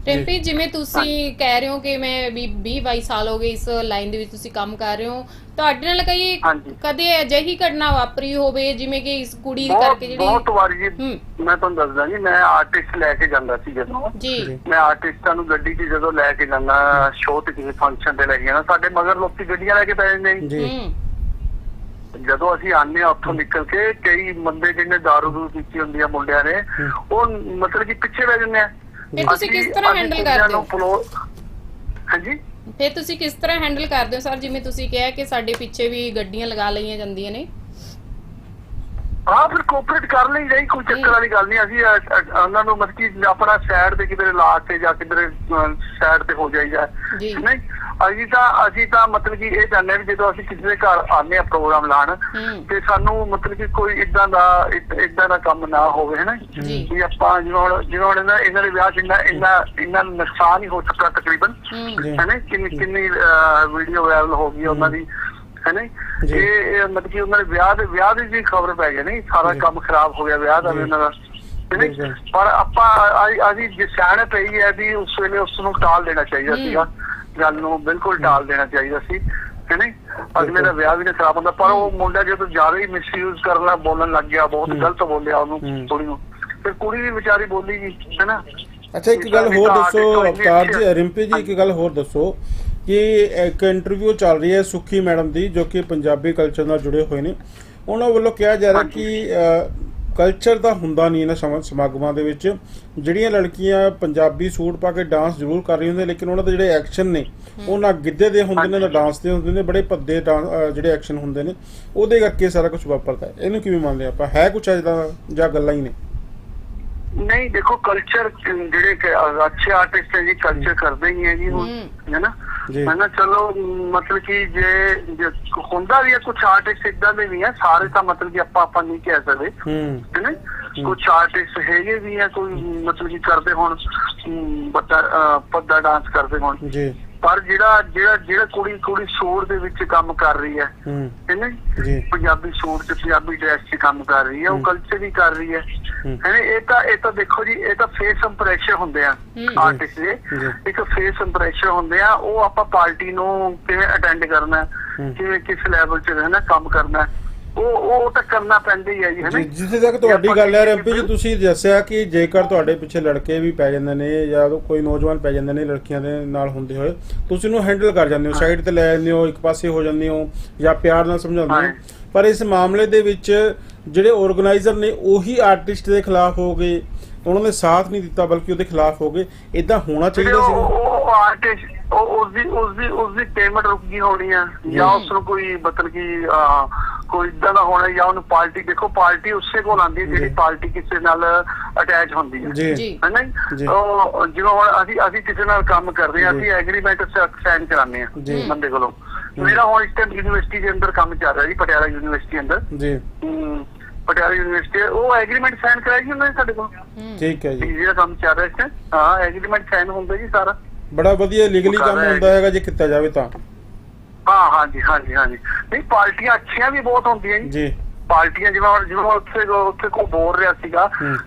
ਰਿੰਪੀ ਜਿਵੇਂ ਤੁਸੀਂ ਕਹਿ ਰਹੇ ਹੋ ਕਿ ਮੈਂ ਵੀ 20 22 ਸਾਲ ਹੋ ਗਏ ਇਸ ਲਾਈਨ ਦੇ ਵਿੱਚ ਤੁਸੀਂ ਕੰਮ ਕਰ ਰਹੇ ਹੋ ਤੁਹਾਡੇ ਨਾਲ ਕਈ। ਕਦੇ ਅਜਿਹੀ ਘਟਨਾ ਵਾਪਰੀ ਹੋਵੇ ਜਿਵੇਂ ਕਿ ਇਸ ਕੁੜੀ ਕਰਕੇ ਜਿਹੜੀ ਬਹੁਤ ਵਾਰੀ ਜੀ ਮੈਂ ਤੁਹਾਨੂੰ ਦੱਸਦਾ ਜੀ ਮੈਂ ਆਰਟਿਸਟ ਲੈ ਕੇ ਜਾਂਦਾ ਸੀ ਜਦੋਂ। ਜੀ। ਮੈਂ ਆਰਟਿਸਟਾਂ ਨੂੰ ਗੱਡੀ 'ਚ ਜਦੋਂ ਲੈ ਕੇ ਜਾਂਦਾ ਸ਼ੋਅ ਤੇ ਕਿਸੇ ਫੰਕਸ਼ਨ ਤੇ ਲੈ ਕੇ ਜਾਣਾ ਸਾਡੇ ਮਗਰ ਲੋਕੀ ਗੱਡੀਆਂ ਲੈ ਕੇ ਪੈ ਜਾਂਦੇ ਜੀ। ਜਦੋਂ ਅਸੀਂ ਆਨੇ ਆ ਉੱਥੋਂ ਨਿਕਲ ਕੇ ਕਈ ਬੰਦੇ ਜਿਹਨੇ ਦਾਰੂ ਦੂਰੂ ਪੀਤੀ ਹੁੰਦੀ ਆ ਮੁੰਡਿਆਂ ਨੇ। ਉਹ ਮਤਲਬ ਕਿ ਪਿੱਛੇ ਰਹਿ ਜਾਂਦੇ ਆ। ਫਿਰ ਤੁਸੀਂ ਕਿਸ ਤਰ੍ਹਾਂ ਕੁੜੀਆਂ ਕਰਦੇ ਹੋ? ਹਾਂਜੀ? ਫਿਰ ਤੁਸੀਂ ਕਿਸ ਤਰ੍ਹਾਂ ਹੈਂਡਲ ਕਰਦੇ ਹੋ ਸਰ? ਜਿਵੇਂ ਤੁਸੀਂ ਕਿਹਾ ਕਿ ਸਾਡੇ ਪਿੱਛੇ ਵੀ ਗੱਡੀਆਂ ਲਗਾ ਲਈਆਂ ਜਾਂਦੀਆਂ ਨੇ। ਹਾਂ ਫਿਰ ਕੋਆਪਰੇਟ ਕਰ ਲਈ ਜਾਈ ਕੋਈ ਚੱਕਰ ਵਾਲੀ ਗੱਲ ਨਹੀਂ ਅਸੀਂ ਉਹਨਾਂ ਨੂੰ ਮਤਲਬ ਕਿ ਆਪਣਾ ਸਾਈਡ ਤੇ ਕਿਧਰੇ ਲਾ ਕੇ ਜਾਂ ਕਿਧਰੇ ਸਾਈਡ ਤੇ ਹੋ ਜਾਈਦਾ ਜੀ। ਨਹੀਂ ਅਸੀਂ ਤਾਂ ਅਸੀਂ ਤਾਂ ਮਤਲਬ ਕਿ ਇਹ ਹਾਂ ਵੀ ਜਦੋਂ ਅਸੀਂ ਕਿਸੇ ਦੇ ਘਰ ਆਉਂਦੇ ਆ ਪ੍ਰੋਗਰਾਮ ਲਾਣ। ਤੇ ਸਾਨੂੰ ਮਤਲਬ ਕਿ ਕੋਈ ਇਦਾਂ ਦਾ ਇਦਾਂ ਦਾ ਕੰਮ ਨਾ ਹੋਵੇ ਹੈ ਨਾ ਜੀ। ਵੀ ਆਪਾਂ ਜਿਵੇਂ ਹੁਣ ਜਿਵੇਂ ਹੁਣ ਇਹਨਾਂ ਇਹਨਾਂ ਦੇ ਵਿਆਹ ਚ ਇੰਨਾ ਇੰਨਾ ਇੰਨਾ ਨੁਕਸਾਨ ਹੀ ਹੋ ਚੁੱਕਾ ਤਕਰੀਬਨ। ਹੈ ਨਾ ਕਿੰਨੀ ਕਿੰਨੀ ਵੀਡੀਓ ਵਾਇਰਲ ਹੋ ਗਈ ਉਹਨਾਂ ਦੀ ਹੈ ਨਾ ਜੀ। ਇਹ ਮਤਲਬ ਕਿ ਉਹਨਾਂ ਦੇ ਵਿਆਹ ਦੇ ਵਿਆਹ ਦੀ ਜੀ ਖਬਰ ਪੈ ਗਈ ਨਹੀਂ ਸਾਰਾ। ਕੰਮ ਖਰਾਬ ਹੋ ਗਿਆ ਵਿਆਹ ਦਾ ਵੀ। ਉਹਨਾਂ ਦਾ। ਪਰ ਆਪਾਂ ਅ- ਅਸੀਂ ਜੇ ਸਿਆਣਪ ਪਈ ਹੈ ਵੀ ਉਸ ਵੇਲੇ ਉਸ ਨੂੰ ਟਾਲ ਦੇਣਾ ਚਾਹੀਦਾ ਹੂੰ। ਸੀਗਾ ਗੱਲ ਨੂੰ ਬਿਲਕੁਲ ਟਾਲ ਦੇਣਾ ਚਾਹੀਦਾ ਸੀ ਹੈ ਨਹੀਂ ਅਗਲੇ ਦਾ। ਵਿਆਹ ਵੀ ਨਹੀਂ ਖਰਾਬ ਹੁੰਦਾ ਪਰ ਉਹ ਮੁੰਡਾ ਜਦੋਂ ਜ਼ਿਆਦਾ ਹੀ ਮਿਸਯੂਜ਼ ਕਰਨਾ ਬੋਲਣ ਲੱਗ ਗਿਆ ਬਹੁਤ। ਗਲਤ ਬੋਲਿਆ ਉਹਨੂੰ। ਕੁੜੀ ਨੂੰ ਫਿਰ ਕੁੜੀ ਵੀ ਵਿਚਾਰੀ ਬੋਲੀ ਜੀ ਹੈ ਨਾ ਅੱਛਾ ਇੱਕ ਗੱਲ ਹੋਰ ਦੱਸੋ ਅਵਤਾਰ ਜੀ ਰਿੰਪੀ ਜੀ ਇੱਕ ਗੱਲ ਹੋਰ ਦੱਸੋ ਕਿ ਇੱਕ ਇੰਟਰਵਿਊ ਚੱਲ ਰਹੀ ਹੈ ਸੁਖੀ ਮੈਡਮ ਦੀ ਜੋ ਕਿ ਪੰਜਾਬੀ ਕਲਚਰ ਨਾਲ ਜੁੜੇ ਹੋਏ ਨੇ। ਉਹਨਾਂ ਵੱਲੋਂ ਕਿਹਾ ਜਾ ਰਿਹਾ ਕਿ ਕਲਚਰ ਦਾ ਹੁੰਦਾ ਨਹੀਂ ਇਹਨਾਂ ਸਮਾਂ- ਸਮਾਗਮਾਂ ਦੇ ਵਿੱਚ। ਜਿਹੜੀਆਂ ਲੜਕੀਆਂ ਪੰਜਾਬੀ ਸੂਟ ਪਾ ਕੇ ਡਾਂਸ ਜ਼ਰੂਰ ਕਰ ਰਹੀਆਂ ਹੁੰਦੀਆਂ ਲੇਕਿਨ ਉਹਨਾਂ ਦੇ ਜਿਹੜੇ ਐਕਸ਼ਨ ਨੇ ਉਹ ਨਾ ਗਿੱਧੇ ਦੇ ਹੁੰਦੇ ਨੇ ਨਾ ਡਾਂਸ ਦੇ ਹੁੰਦੇ ਨੇ ਬੜੇ ਭੱਦੇ ਜਿਹੜੇ ਐਕਸ਼ਨ ਹੁੰਦੇ ਨੇ ਉਹਦੇ ਕਰਕੇ ਸਾਰਾ ਕੁਝ ਵਾਪਰਦਾ ਇਹਨੂੰ ਕਿਵੇਂ ਮੰਨਦੇ ਆਪਾਂ? ਹੈ ਕੁਝ ਅਜਦਾ ਜਾਂ ਗੱਲਾਂ ਹੀ ਨੇ? ਨਹੀਂ ਦੇਖੋ ਕਲਚਰ ਜਿਹੜੇ ਕਿ ਅੱਛੇ ਆਰਟਿਸਟ ਹੈ ਜੀ ਕਲਚਰ ਕਰਦੇ ਹੀ ਹੈ ਜੀ ਹੁਣ ਹੂੰ। ਨਾ। ਹੈ ਨਾ ਚਲੋ ਮਤਲਬ ਕਿ ਜੇ ਜੇ ਹੁੰਦਾ ਵੀ ਹੈ ਕੁਝ ਆਰਟਿਸਟ ਇਦਾਂ ਦੇ ਵੀ ਹੈ ਸਾਰੇ ਤਾਂ ਮਤਲਬ ਕਿ ਆਪਾਂ ਆਪਾਂ ਨਹੀਂ ਕਹਿ ਸਕਦੇ। ਹੂੰ। ਨਾ? ਕੁਝ ਆਰਟਿਸਟ ਹੈਗੇ ਵੀ ਹੈ ਕੋਈ ਮਤਲਬ ਕਿ ਕਰਦੇ ਹੁਣ ਬੱਤਾ ਪੱਦਾ ਡਾਂਸ ਕਰਦੇ ਹੁਣ। ਜੀ। ਪਰ ਜਿਹੜਾ ਜਿਹੜਾ ਜਿਹੜਾ ਕੁੜੀ ਕੁੜੀ ਸੂਰ ਦੇ ਵਿੱਚ ਕੰਮ ਕਰ ਰਹੀ ਹੈ ਹੂੰ ਹੈ ਨਾ ਜੀ ਪੰਜਾਬੀ ਸੂਟ ਤੇ ਪੰਜਾਬੀ ਡਰੈਸ 'ਚ ਕੰਮ ਕਰ ਰਹੀ ਹੈ ਉਹ। ਕਲਚਰ ਹੀ ਕਰ ਰਹੀ ਹੈ ਹਮ। ਹੈ ਨਾ ਇਹ ਤਾਂ ਇਹ ਤਾਂ ਦੇਖੋ ਜੀ ਇਹ ਤਾਂ ਫੇਸ ਇੰਪ੍ਰੈਸ਼ਨ ਹੁੰਦੇ ਆ। ਆਰਟਿਸਟ ਦੇ। ਇੱਕ ਫੇਸ ਇੰਪ੍ਰੈਸ਼ਨ ਹੁੰਦੇ ਆ ਉਹ ਆਪਾਂ ਪਾਰਟੀ ਨੂੰ ਕਿਵੇਂ ਅਟੈਂਡ ਕਰਨਾ। ਕਿਵੇਂ ਕਿਸ ਲੈਵਲ 'ਚ ਰਹਿਣਾ ਕੰਮ ਕਰਨਾ ਹੈ, ਉਹ ਉਹ ਤਾਂ ਕਰਨਾ ਪੈਂਦਾ ਹੀ ਹੈ ਜੀ ਹੈ ਨਾ? ਜੀ ਜਿੱਥੇ ਤੱਕ ਤੁਹਾਡੀ ਗੱਲ ਹੈ ਰੰਪੀ ਜੀ ਤੁਸੀਂ ਦੱਸਿਆ ਕਿ ਜੇਕਰ ਤੁਹਾਡੇ ਪਿੱਛੇ ਲੜਕੇ ਵੀ ਪੈ ਜਾਂਦੇ ਨੇ ਜਾਂ ਕੋਈ ਨੌਜਵਾਨ ਪੈ ਜਾਂਦੇ ਨੇ ਲੜਕੀਆਂ ਦੇ ਨਾਲ ਹੁੰਦੇ ਹੋਏ ਤੁਸੀਂ ਉਹਨੂੰ ਹੈਂਡਲ ਕਰ ਜਾਂਦੇ ਹੋ ਸਾਈਡ ਤੇ ਲੈ ਜਾਂਦੇ ਹੋ ਇੱਕ ਪਾਸੇ ਹੋ ਜਾਂਦੇ ਹੋ ਜਾਂ ਪਿਆਰ ਨਾਲ ਸਮਝਾਉਂਦੇ ਹਾਂ। ਪਰ ਇਸ ਮਾਮਲੇ ਦੇ ਵਿੱਚ ਜਿਹੜੇ ਆਰਗੇਨਾਈਜ਼ਰ ਨੇ ਉਹੀ ਆਰਟਿਸਟ ਦੇ ਖਿਲਾਫ ਹੋ ਗਏ। ਉਹਨਾਂ ਨੇ ਸਾਥ ਨਹੀਂ ਦਿੱਤਾ ਬਲਕਿ ਉਹਦੇ ਖਿਲਾਫ ਹੋ ਗਏ। ਇਦਾਂ ਹੋਣਾ ਜਿਹੜੇ ਚਾਹੀਦਾ ਸੀ। ਉਹ ਆਰਟਿਸਟ ਉਹ ਉਸ ਦੀ ਉਸ ਦੀ ਉਸ ਦੀ ਪੇਮੈਂਟ ਰੁਕ ਗਈ ਹੋਣੀ ਆ। ਜਾਂ ਉਸ ਨੂੰ ਕੋਈ ਮਤਲਬ ਕਿ ਕੋਈ ਇਦਾਂ ਦਾ ਹੋਣਾ ਜਾਂ ਉਹਨੂੰ ਪਾਰਟੀ ਦੇਖੋ ਪਾਰਟੀ ਉਸੇ ਕੋਲ ਆਉਂਦੀ ਹੈ ਜਿਹੜੀ। ਪਾਰਟੀ ਕਿਸੇ ਨਾਲ ਅਟੈਚ ਹੁੰਦੀ ਹੈ ਜੀ। ਹੈ ਨਾ? ਉਹ ਜਿਵੇਂ ਹੁਣ ਅਸੀਂ ਅਸੀਂ ਕਿਸੇ ਨਾਲ ਕੰਮ ਕਰਦੇ ਹਾਂ। ਅਸੀਂ ਐਗਰੀਮੈਂਟ ਸਾਈਨ ਕਰਾਉਂਦੇ ਹਾਂ ਜੀ। ਬੰਦੇ ਕੋਲੋਂ। ਮੇਰਾ ਹੁਣ ਇਸ ਟਾਈਮ ਯੂਨੀਵਰਸਿਟੀ ਦੇ ਅੰਦਰ ਕੰਮ ਚੱਲ ਰਿਹਾ ਜੀ ਪਟਿਆਲਾ ਯੂਨੀਵਰਸਿਟੀ ਅੰਦਰ। ਜੀ। ਪਟਿਆਲਾ ਯੂਨੀਵਰਸਿਟੀ ਉਹ ਐਗਰੀਮੈਂਟ ਸਾਈਨ ਕਰਾਇਆ ਜੀ ਉਹਨਾਂ ਨੇ ਸਾਡੇ ਕੋਲ। ਹੂੰ। ਠੀਕ ਹੈ ਜੀ। ਜਿਹੜਾ ਕੰਮ ਚੱਲ ਰਿਹਾ time, ਹਾਂ ਐਗਰੀਮੈਂਟ ਸਾਈਨ ਹੁੰਦਾ ਜੀ ਸਾਰਾ। ਬੜਾ ਵਧੀਆ ਲੀਗਲੀ ਕੰਮ ਹੈ ਹੁੰਦਾ ਹੈਗਾ ਜੇ ਕੀਤਾ ਜਾਵੇ ਤਾਂ। ਹਾਂ ਹਾਂਜੀ ਹਾਂਜੀ ਹਾਂਜੀ। ਨਹੀਂ ਪਾਰਟੀਆਂ ਅੱਛੀਆਂ ਵੀ ਬਹੁਤ ਹੁੰਦੀਆਂ ਜੀ। ਜੀ। ਪਾਰਟੀਆਂ ਜਿਵੇਂ ਜਿਵੇਂ ਉੱਥੇ ਉੱਥੇ ਕੋਈ ਬੋਲ ਰਿਹਾ ਸੀਗਾ ਹੂੰ।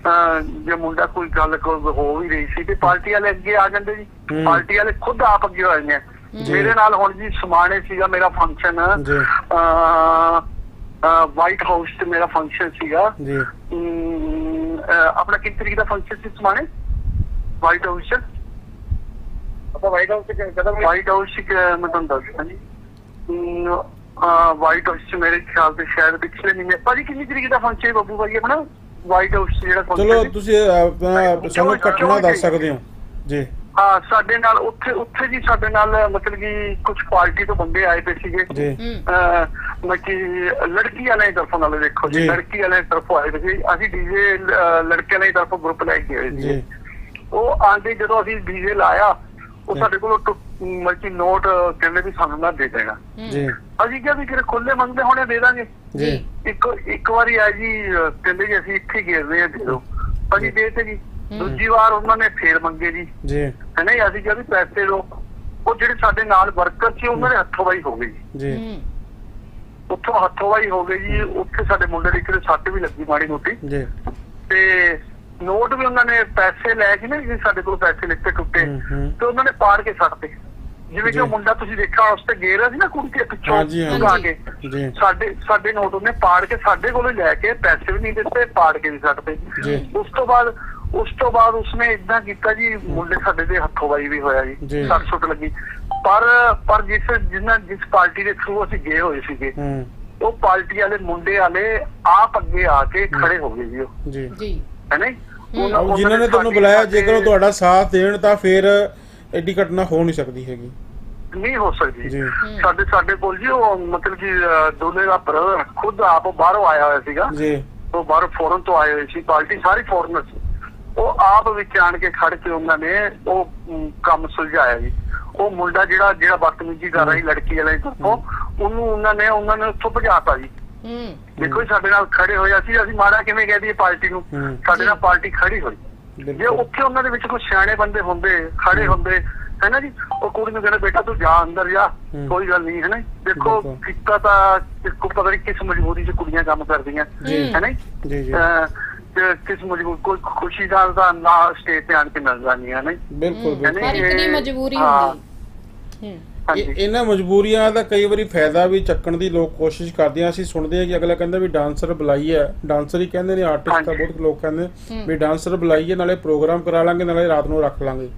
ਜੇ ਮੁੰਡਾ ਕੋਈ ਗੱਲ ਕੋਈ ਹੋ ਵੀ ਰਹੀ ਸੀ ਤੇ ਪਾਰਟੀ ਵਾਲੇ ਅੱਗੇ ਆ ਜਾਂਦੇ ਜੀ। ਹੂੰ। ਪਾਰਟੀ ਵਾਲੇ ਖੁਦ ਆਪ ਅੱਗੇ ਹੋ ਜਾਂਦੇ ਆ ਜੀ। ਮੇਰੇ ਨਾਲ ਹੁਣ ਜੀ ਸਮਾਣੇ ਸੀਗਾ ਮੇਰਾ ਫੰਕਸ਼ਨ ਜੀ। ਵਾਈਟ ਹਾਊਸ ਤੇ ਮੇਰਾ ਫੰਕਸ਼ਨ ਸੀਗਾ। ਜੀ। ਆਪਣਾ ਕਿੰਨੀ ਤਰੀਕ ਦਾ ਫੰਕਸ਼ਨ ਸੀ ਸਮਾਣੇ? ਵਾਈਟ ਹਾਊਸ ਚ? ਆਪਾਂ ਵਾਈਟ ਹਾਊਸ ਚ ਕਦੋਂ ਵਾਈਟ ਹਾਊਸ ਚ ਮੈਂ ਤੁਹਾਨੂੰ ਦੱਸਦਾ ਜੀ। ਵਾਈਟ ਹਾਊਸ ਚ ਮੇਰੇ ਖਿਆਲ ਤੇ ਸ਼ਾਇਦ ਪਿਛਲੇ ਮਹੀਨੇ ਭਾਜੀ ਕਿੰਨੀ ਤਰੀਕ ਦਾ ਫੰਕਸ਼ਨ ਹੈ ਬੱਬੂ ਭਾਈ ਆਪਣਾ? ਵਾਈਟ ਹਾਊਸ ਜਿਹੜਾ function ਚਲੋ? ਤੁਸੀਂ ਆਪਣਾ ਸਾਨੂੰ ਘਟਨਾ ਦੱਸ ਸਕਦੇ ਹੋ। ਜੀ। ਹਾਂ ਸਾਡੇ ਨਾਲ ਉੱਥੇ ਉੱਥੇ ਜੀ ਸਾਡੇ ਨਾਲ ਮਤਲਬ ਕਿ ਕੁਝ ਪਾਰਟੀ ਤੋਂ ਬੰਦੇ ਆਏ ਪਏ ਸੀਗੇ। ਜੀ। ਮਤਲਬ ਕਿ ਲੜਕੀ ਵਾਲੇ ਤਰਫੋਂ ਨਾਲ ਦੇਖੋ ਜੀ। ਲੜਕੀ ਵਾਲੇ ਤਰਫੋਂ ਆਏ ਪਏ ਸੀ ਅਸੀਂ ਡੀਜੇ ਲੜਕੇ ਵਾਲੇ ਤਰਫੋਂ ਗਰੁੱਪ ਲੈ ਕੇ ਆਏ ਸੀ ਜੀ। ਉਹ ਆਂਦੇ ਜਦੋਂ ਅਸੀਂ ਡੀਜੇ ਲਾਇਆ ਉਹ। ਸਾਡੇ ਕੋਲ ਮਤਲਬ ਕਿ ਨੋਟ ਕਹਿੰਦੇ ਵੀ ਸਾਨੂੰ ਨਾ ਦੇ ਦੇਣਾ। ਜੀ। ਅਸੀਂ ਕਿਹਾ ਵੀ ਕਿਰੇ ਖੁੱਲੇ ਮੰਗਦੇ ਹੋਣੇ ਦੇ ਦਾਂਗੇ। ਜੀ। ਇੱਕ ਇੱਕ ਵਾਰੀ ਆ ਜੀ ਕਹਿੰਦੇ ਜੀ ਅਸੀਂ ਇੱਥੇ ਘੇਰਦੇ ਆ ਦੇ ਦਿਓ। ਅਸੀਂ ਦੇ ਤੇ ਜੀ। ਦੂਜੀ ਵਾਰ ਉਹਨਾਂ ਨੇ ਫੇਰ ਮੰਗੇ ਜੀ। ਜੀ। ਹੈ ਨਾ ਅਸੀਂ ਕਿਹਾ ਵੀ ਪੈਸੇ ਲੋ ਉਹ ਜਿਹੜੇ ਸਾਡੇ ਨਾਲ ਵਰਕਰ ਸੀ ਉਹਨਾਂ ਦੇ ਹੱਥੋਂ ਬਾਈ ਹੋ ਗਈ ਜੀ। ਉੱਥੋਂ ਹੱਥੋਂ ਬਾਈ ਹੋ ਗਈ ਜੀ। ਉੱਥੇ ਸਾਡੇ ਮੁੰਡੇ ਦੀ ਕਿਤੇ ਸੱਟ ਵੀ ਲੱਗੀ ਮਾੜੀ ਮੋਟੀ। ਜੀ। ਤੇ ਨੋਟ ਵੀ ਉਹਨਾਂ ਨੇ ਪੈਸੇ ਲੈ ਕੇ ਨਾ ਜੀ ਸਾਡੇ ਕੋਲ ਪੈਸੇ ਲਿੱਤੇ ਟੁੱਟੇ। ਤੇ ਉਹਨਾਂ ਨੇ ਪਾੜ ਕੇ ਸੱਟਤੇ ਜਿਵੇਂ ਕਿ ਉਹ। ਮੁੰਡਾ ਤੁਸੀਂ ਦੇਖਿਆ ਉਸ ਤੇ ਗੇਰ ਸੀ ਨਾ ਕੁੜੀ ਕੇ ਪਿੱਛੋਂ? ਹਾਂਜੀ, ਹਾਂਜੀ। ਝੁਕਾ ਕੇ। ਜੀ। ਸਾਡੇ ਸਾਡੇ ਨੋਟ ਉਹਨੇ ਪਾੜ ਕੇ ਸਾਡੇ ਕੋਲੋਂ ਲੈ ਕੇ ਪੈਸੇ ਵੀ ਨਹੀਂ ਦਿੱਤੇ ਪਾੜ ਕੇ ਵੀ ਸੱਟਤੇ ਜੀ। ਉਸ ਤੋਂ ਬਾਅਦ ਉਸ ਤੋਂ ਬਾਅਦ ਉਸਨੇ ਇਦਾਂ ਕੀਤਾ ਜੀ ਮੁੰਡੇ ਸਾਡੇ ਦੇ ਹੱਥੋਂ ਬਾਈ ਵੀ ਹੋਇਆ ਜੀ। ਸੱਟ ਸੁੱਟ ਲੱਗੀ। ਪਰ ਪਰ ਜਿਸ ਜਿੰਨਾ ਜਿਸ ਪਾਰਟੀ ਦੇ ਥਰੂ ਅਸੀਂ ਗਏ ਹੋਏ ਸੀਗੇ ਉਹ ਪਾਰਟੀ ਵਾਲੇ ਮੁੰਡੇ ਵਾਲੇ ਆਪ ਅੱਗੇ ਆ ਕੇ ਖੜੇ ਹੋ ਗਏ ਜੀ ਉਹ। ਜੀ। ਜੀ। ਹੈ ਨਹੀਂ? ਉਹਨਾਂ- ਉਹ ਜਿਨ੍ਹਾਂ ਨੇ ਤੁਹਾਨੂੰ ਬੁਲਾਇਆ ਜੇਕਰ ਉਹ ਤੁਹਾਡਾ ਸਾਥ ਦੇਣ ਤਾਂ ਫਿਰ ਐਡੀ ਘਟਨਾ ਹੋ ਨਹੀਂ ਸਕਦੀ ਹੈਗੀ। ਨਹੀਂ ਹੋ ਸਕਦੀ। ਸਾਡੇ ਸਾਡੇ ਕੋਲ ਜੀ ਉਹ ਮਤਲਬ ਕਿ ਦੋਨੇ ਦਾ ਬ੍ਰਦਰ ਖੁਦ ਆਪ ਬਾਹਰੋਂ ਆਇਆ ਹੋਇਆ ਸੀਗਾ। ਜੀ। ਉਹ ਬਾਹਰ ਫੋਰਨ ਤੋਂ ਆਏ ਹੋਏ ਸੀ ਪਾਰਟੀ ਸਾਰੀ ਫੋਰਨਰ ਸੀ। ਉਹ ਆਪ ਵਿੱਚ ਆਣ ਕੇ ਖੜ ਕੇ ਉਹਨਾਂ ਨੇ ਉਹ ਕੰਮ ਸੁਲਝਾਇਆ ਜੀ। ਉਹ ਮੁੰਡਾ ਜਿਹੜਾ ਜਿਹੜਾ ਬਦਤਮੀਜ਼ੀ ਕਰ ਰਹੀ ਲੜਕੀ ਵਾਲੇ ਤੋਂ ਉਹਨੂੰ ਉਹਨਾਂ ਨੇ ਉਹਨਾਂ ਨੇ ਉੱਥੋਂ ਭਜਾਤਾ ਜੀ। ਹੂੰ। ਦੇਖੋ ਜੀ, ਸਾਡੇ ਨਾਲ ਖੜੇ ਹੋਏ ਅਸੀਂ ਅਸੀਂ ਮਾੜਾ ਕਿਵੇਂ ਕਹਿ ਦਈਏ ਪਾਰਟੀ ਨੂੰ। ਸਾਡੇ ਨਾਲ ਪਾਰਟੀ ਖੜੀ ਹੋਈ। ਜੇ ਉੱਥੇ ਉਹਨਾਂ ਦੇ ਵਿੱਚ ਕੋਈ ਸਿਆਣੇ ਬੰਦੇ ਹੁੰਦੇ ਖੜੇ ਹੁੰਦੇ ਹੈ ਨਾ ਜੀ? ਉਹ ਕੁੜੀ ਨੂੰ ਕਹਿੰਦੇ ਬੇਟਾ ਤੂੰ ਜਾ ਅੰਦਰ ਜਾ। ਕੋਈ ਗੱਲ ਨਹੀਂ ਹੈ ਨਾ ਦੇਖੋ। ਕੀਤਾ ਤਾਂ ਕੋ ਪਤਾ ਨਹੀਂ ਕਿਸ ਮਜਬੂਰੀ 'ਚ ਕੁੜੀਆਂ ਕੰਮ ਕਰਦੀਆਂ। ਜੀ। ਹੈ ਨਾ ਜੀ? ਜੀ ਕਿਸ ਮਜਬੂਰ ਕੋਈ ਖੁਸ਼ੀ ਦਾ ਨਾ ਸਟੇਜ ਤੇ ਆਣ ਕੇ ਨਹੀਂ ਹੈ ਨਾ। ਬਿਲਕੁਲ ਬਿਲਕੁਲ ਹਰ ਇੱਕ ਦੀ ਮਜਬੂਰੀ। ਹੁੰਦੀ ਹੂੰ ਇਹ- ਇਹਨਾਂ ਮਜਬੂਰੀਆਂ ਦਾ ਕਈ ਵਾਰੀ ਫਾਇਦਾ ਵੀ ਚੱਕਣ ਦੀ ਲੋਕ ਕੋਸ਼ਿਸ਼ ਕਰਦੇ ਆ ਅਸੀਂ ਸੁਣਦੇ ਆ ਕਿ ਅਗਲਾ ਕਹਿੰਦਾ ਵੀ ਡਾਂਸਰ ਬੁਲਾਈ ਹੈ ਡਾਂਸਰ ਹੀ ਕਹਿੰਦੇ ਨੇ ਆਰਟਿਸਟ ਤਾਂ ਹਾਂਜੀ। ਬਹੁਤ ਲੋਕ ਕਹਿੰਦੇ। ਵੀ ਡਾਂਸਰ ਬੁਲਾਈ ਹੈ ਨਾਲੇ ਪ੍ਰੋਗਰਾਮ ਕਰਾ ਲਾਂਗੇ ਨਾਲੇ ਰਾਤ ਨੂੰ ਰੱਖ ਲਾਂਗੇ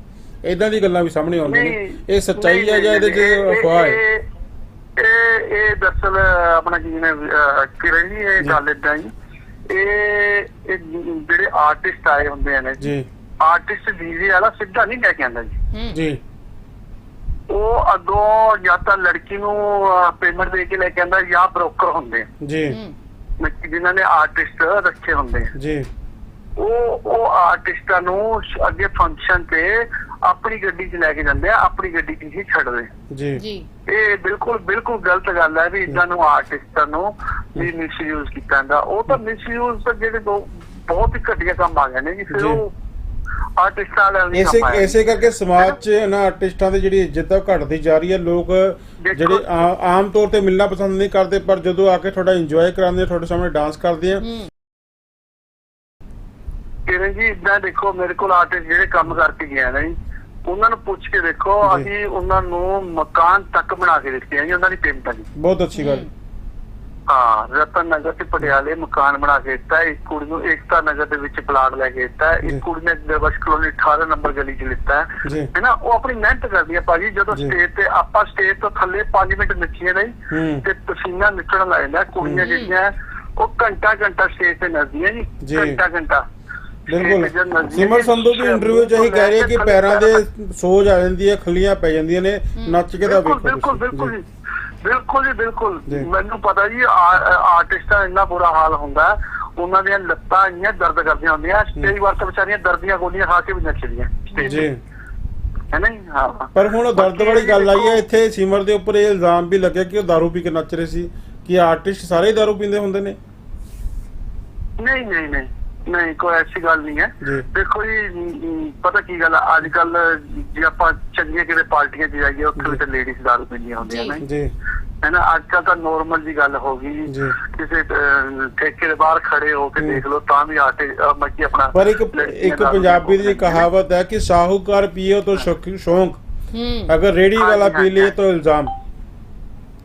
ਇਦਾਂ ਦੀ ਗੱਲਾਂ ਵੀ ਸਾਹਮਣੇ ਆਉਂਦੀਆਂ ਨੇ ਨਹੀਂ, ਇਹ ਸੱਚਾਈ ਹੈ ਨਹੀਂ, ਜਾਂ ਇਹਦੇ 'ਚ ਨਹੀਂ, ਇਹ- ਅਫਵਾਹ ਹੈ ਇਹ ਇਹ ਇਹ ਦਰਸਲ ਆਪਣਾ ਕੀ ਨੇ ਕਿਰਨ ਜੀ ਇਹ। ਗੱਲ ਇਦਾਂ ਹੀ ਇਹ ਜਿਹੜੇ ਆਰਟਿਸਟ ਆਏ ਹੁੰਦੇ ਨੇ ਜੀ। ਆਰਟਿਸਟ ਡੀਜੇ ਵਾਲਾ ਸਿੱਧਾ ਨਹੀਂ ਲੈ ਕੇ ਆਂਦਾ ਜੀ। ਜੀ। ਉਹ ਅੱਗੋਂ ਜਾਂ ਤਾਂ ਲੜਕੀ ਨੂੰ ਪੇਮੈਂਟ ਦੇ ਕੇ ਲੈ ਕੇ ਆਂਦਾ ਜਾਂ ਬ੍ਰੋਕਰ ਹੁੰਦੇ ਆ। ਜੀ। ਜਿਨ੍ਹਾਂ ਨੇ ਆਰਟਿਸਟ ਰੱਖੇ ਹੁੰਦੇ ਆ। ਜੀ। ਉਹ ਉਹ ਆਰਟਿਸਟਾਂ ਨੂੰ ਅੱਗੇ ਫੰਕਸ਼ਨ ਤੇ ਆਪਣੀ ਗੱਡੀ 'ਚ ਲੈ ਕੇ ਜਾਂਦੇ ਆ ਆਪਣੀ ਗੱਡੀ 'ਚ ਹੀ ਛੱਡਦੇ। ਜੀ। ਜੀ। ਇਹ ਬਿਲਕੁਲ ਬਿਲਕੁਲ ਗਲਤ ਗੱਲ ਹੈ ਵੀ ਇਦਾਂ ਨੂੰ ਆਰਟਿਸਟਾਂ ਨੂੰ ਵੀ ਮਿਸਯੂਜ਼ ਕੀਤਾ ਜਾਂਦਾ। ਉਹ ਤਾਂ ਮਿਸਯੂਜ਼ ਤਾਂ ਜਿਹੜੇ ਦੋ- ਬਹੁਤ ਹੀ ਘਟੀਆ ਕੰਮ ਆ ਗਏ ਨੇ ਜੀ ਫਿਰ। ਉਹ ਆਰਟਿਸਟਾਂ ਦੀ ਇਸੇ ਕੰਮ ਆਇਆ ਇਸੇ ਕਰਕੇ ਸਮਾਜ 'ਚ ਇਹਨਾਂ ਆਰਟਿਸਟਾਂ ਦੀ ਜਿਹੜੀ ਇੱਜ਼ਤ ਆ ਉਹ ਘਟਦੀ ਜਾ ਰਹੀ ਹੈ। ਲੋਕ ਜਿਹੜੇ ਆਮ ਤੌਰ ਤੇ ਮਿਲਣਾ ਪਸੰਦ ਨਹੀਂ ਕਰਦੇ ਪਰ ਜਦੋਂ ਆ ਕੇ ਤੁਹਾਡਾ ਇੰਜੋਏ ਕਰਾਉਂਦੇ ਆ ਤੁਹਾਡੇ ਸਾਹਮਣੇ ਡਾਂਸ ਕਰਦੇ ਆ ਹੂੰ। ਕਿਰਨ ਜੀ ਇਦਾਂ ਦੇਖੋ ਮੇਰੇ ਕੋਲ ਆਰਟਿਸਟ ਜਿਹੜੇ ਕੰਮ ਕਰਕੇ ਗਏ ਨੇ ਜੀ ਉਹਨਾਂ ਨੂੰ ਪੁੱਛ ਕੇ ਦੇਖੋ। ਅਸੀਂ ਉਹਨਾਂ ਨੂੰ ਮਕਾਨ ਤੱਕ ਬਣਾ ਕੇ ਦਿੱਤੇ ਆ ਜੀ ਉਹਨਾਂ ਦੀ ਪੇਮੈਂਟ ਜੀ ਬਹੁਤ ਅੱਛੀ ਗੱਲ ਹਾਂ ਰਤਨ ਨਗਰ ਤੇ ਪਟਿਆਲੇ ਮਕਾਨ ਬਣਾ ਕੇ ਦਿੱਤਾ ਇੱਕ ਕੁੜੀ ਨੂੰ ਏਕਤਾ ਨਗਰ ਦੇ ਵਿੱਚ ਪਲਾਟ ਲੈ ਕੇ ਦਿੱਤਾ। ਇੱਕ ਕੁੜੀ ਨੇ ਦਿਵਸ ਕਲੋਨੀ 18 ਨੰਬਰ ਗਲੀ 'ਚ ਲਿੱਤਾ ਹੈ ਨਾ ਉਹ ਆਪਣੀ ਮਿਹਨਤ ਕਰਦੀ ਹੈ ਭਾਜੀ ਜਦੋਂ। ਸਟੇਜ ਤੇ ਆਪਾਂ ਸਟੇਜ ਤੋਂ ਥੱਲੇ 5 ਮਿੰਟ ਨੱਚੀਏ ਨਹੀਂ ਤੇ ਪਸੀਨਾ ਨਿਕਲਣ ਲੱਗ ਜਾਂਦਾ ਕੁੜੀਆਂ। ਜਿਹੜੀਆਂ ਉਹ ਘੰਟਾ ਘੰਟਾ ਸਟੇਜ ਤੇ ਨੱਚਦੀਆਂ ਜੀ। ਘੰਟਾ ਘੰਟਾ ਬਿਲਕੁਲ ਸਟੇਜ ਤੇ ਜਦ ਨੱਚਦੀਆਂ ਸਿਮਰ ਜੀ, ਸੰਧੂ ਦੀ ਇੰਟਰਵਿਊ 'ਚ ਅਸੀਂ ਕਹਿ ਰਹੇ ਕਿ ਥੱਲੇ ਪੈਰਾਂ ਦੇ ਸੋਜ ਆ ਜਾਂਦੀ ਹੈ ਖੱਲੀਆਂ ਪੈ ਜਾਂਦੀਆਂ ਨੇ ਨੱਚ ਕੇ ਤਾਂ ਬਿਲਕੁਲ ਵੇਖੋ ਬਿਲਕੁਲ ਤੁਸੀਂ। ਬਿਲਕੁਲ ਜੀ ਬਿਲਕੁਲ ਜੀ ਬਿਲਕੁਲ ਜੀ। ਮੈਨੂੰ ਪਤਾ ਜੀ ਆਰਟਿਸਟਾਂ ਦਾ ਇੰਨਾ ਬੁਰਾ ਹਾਲ ਹੁੰਦਾ ਹੈ, ਉਹਨਾਂ ਦੀਆਂ ਲੱਤਾਂ ਇੰਨੀਆਂ ਦਰਦ ਕਰਦੀਆਂ ਹੁੰਦੀਆਂ ਕਈ ਵਾਰ ਤਾਂ ਵਿਚਾਰੀਆਂ ਦਰਦੀਆਂ ਗੋਲੀਆਂ ਖਾ ਕੇ ਵੀ ਨੱਚਦੀਆਂ stage ਜੀ ਤੇ, ਹੈ ਨਾ ਜੀ ਹਾਂ ਪਰ ਹੁਣ ਉਹ ਦਰਦ ਵਾਲੀ ਗੱਲ ਆਈ ਹੈ ਇੱਥੇ ਸਿਮਰ ਦੇ ਉੱਪਰ ਇਹ ਇਲਜ਼ਾਮ ਵੀ ਲੱਗਿਆ ਕਿ ਉਹ दारू ਪੀ ਕੇ ਨੱਚ ਰਹੇ ਸੀ ਕਿ ਆਰਟਿਸਟ ਸਾਰੇ ਹੀ दारू ਪੀਂਦੇ ਹੁੰਦੇ ਨੇ ਨਹੀਂ ਨਹੀਂ ਨਹੀਂ ਨਹੀਂ ਕੋਈ ਐਸੀ ਗੱਲ ਨਹੀਂ ਹੈ। ਦੇਖੋ ਜੀ ਪਤਾ ਕੀ ਗੱਲ ਆ ਅੱਜ ਕੱਲ ਜੇ ਆਪਾਂ ਚੰਗੀਆਂ ਕਿਤੇ ਪਾਰਟੀਆਂ 'ਚ ਜਾਈਏ ਉੱਥੇ ਵੀ ਤਾਂ ਲੇਡੀਜ਼ ਦਾਰੂ ਪੀਂਦੀਆਂ ਹੁੰਦੀਆਂ। ਨੇ ਜੀ ਹੈ ਨਾ ਅੱਜ ਕੱਲ ਤਾਂ ਨੋਰਮਲ ਜੀ ਗੱਲ ਹੋ ਗਈ ਜੀ। ਕਿਸੇ ਠੇਕੇ ਦੇ ਬਾਹਰ ਖੜੇ ਹੋ ਕੇ। ਦੇਖ ਲਓ ਤਾਂ ਵੀ ਆਟੇ ਮੱਕੀ ਆਪਣਾ ਪਰ ਇੱਕ ਇੱਕ ਪੰਜਾਬੀ ਦੀ। ਕਹਾਵਤ ਹੈ ਕਿ ਸਾਹੂਕਾਰ ਪੀਓ ਤਾਂ ਸ਼ੌਕ- ਅਗਰ ਰੇੜੀ ਵਾਲਾ ਪੀ ਲੇ। ਤਾਂ ਇਲਜ਼ਾਮ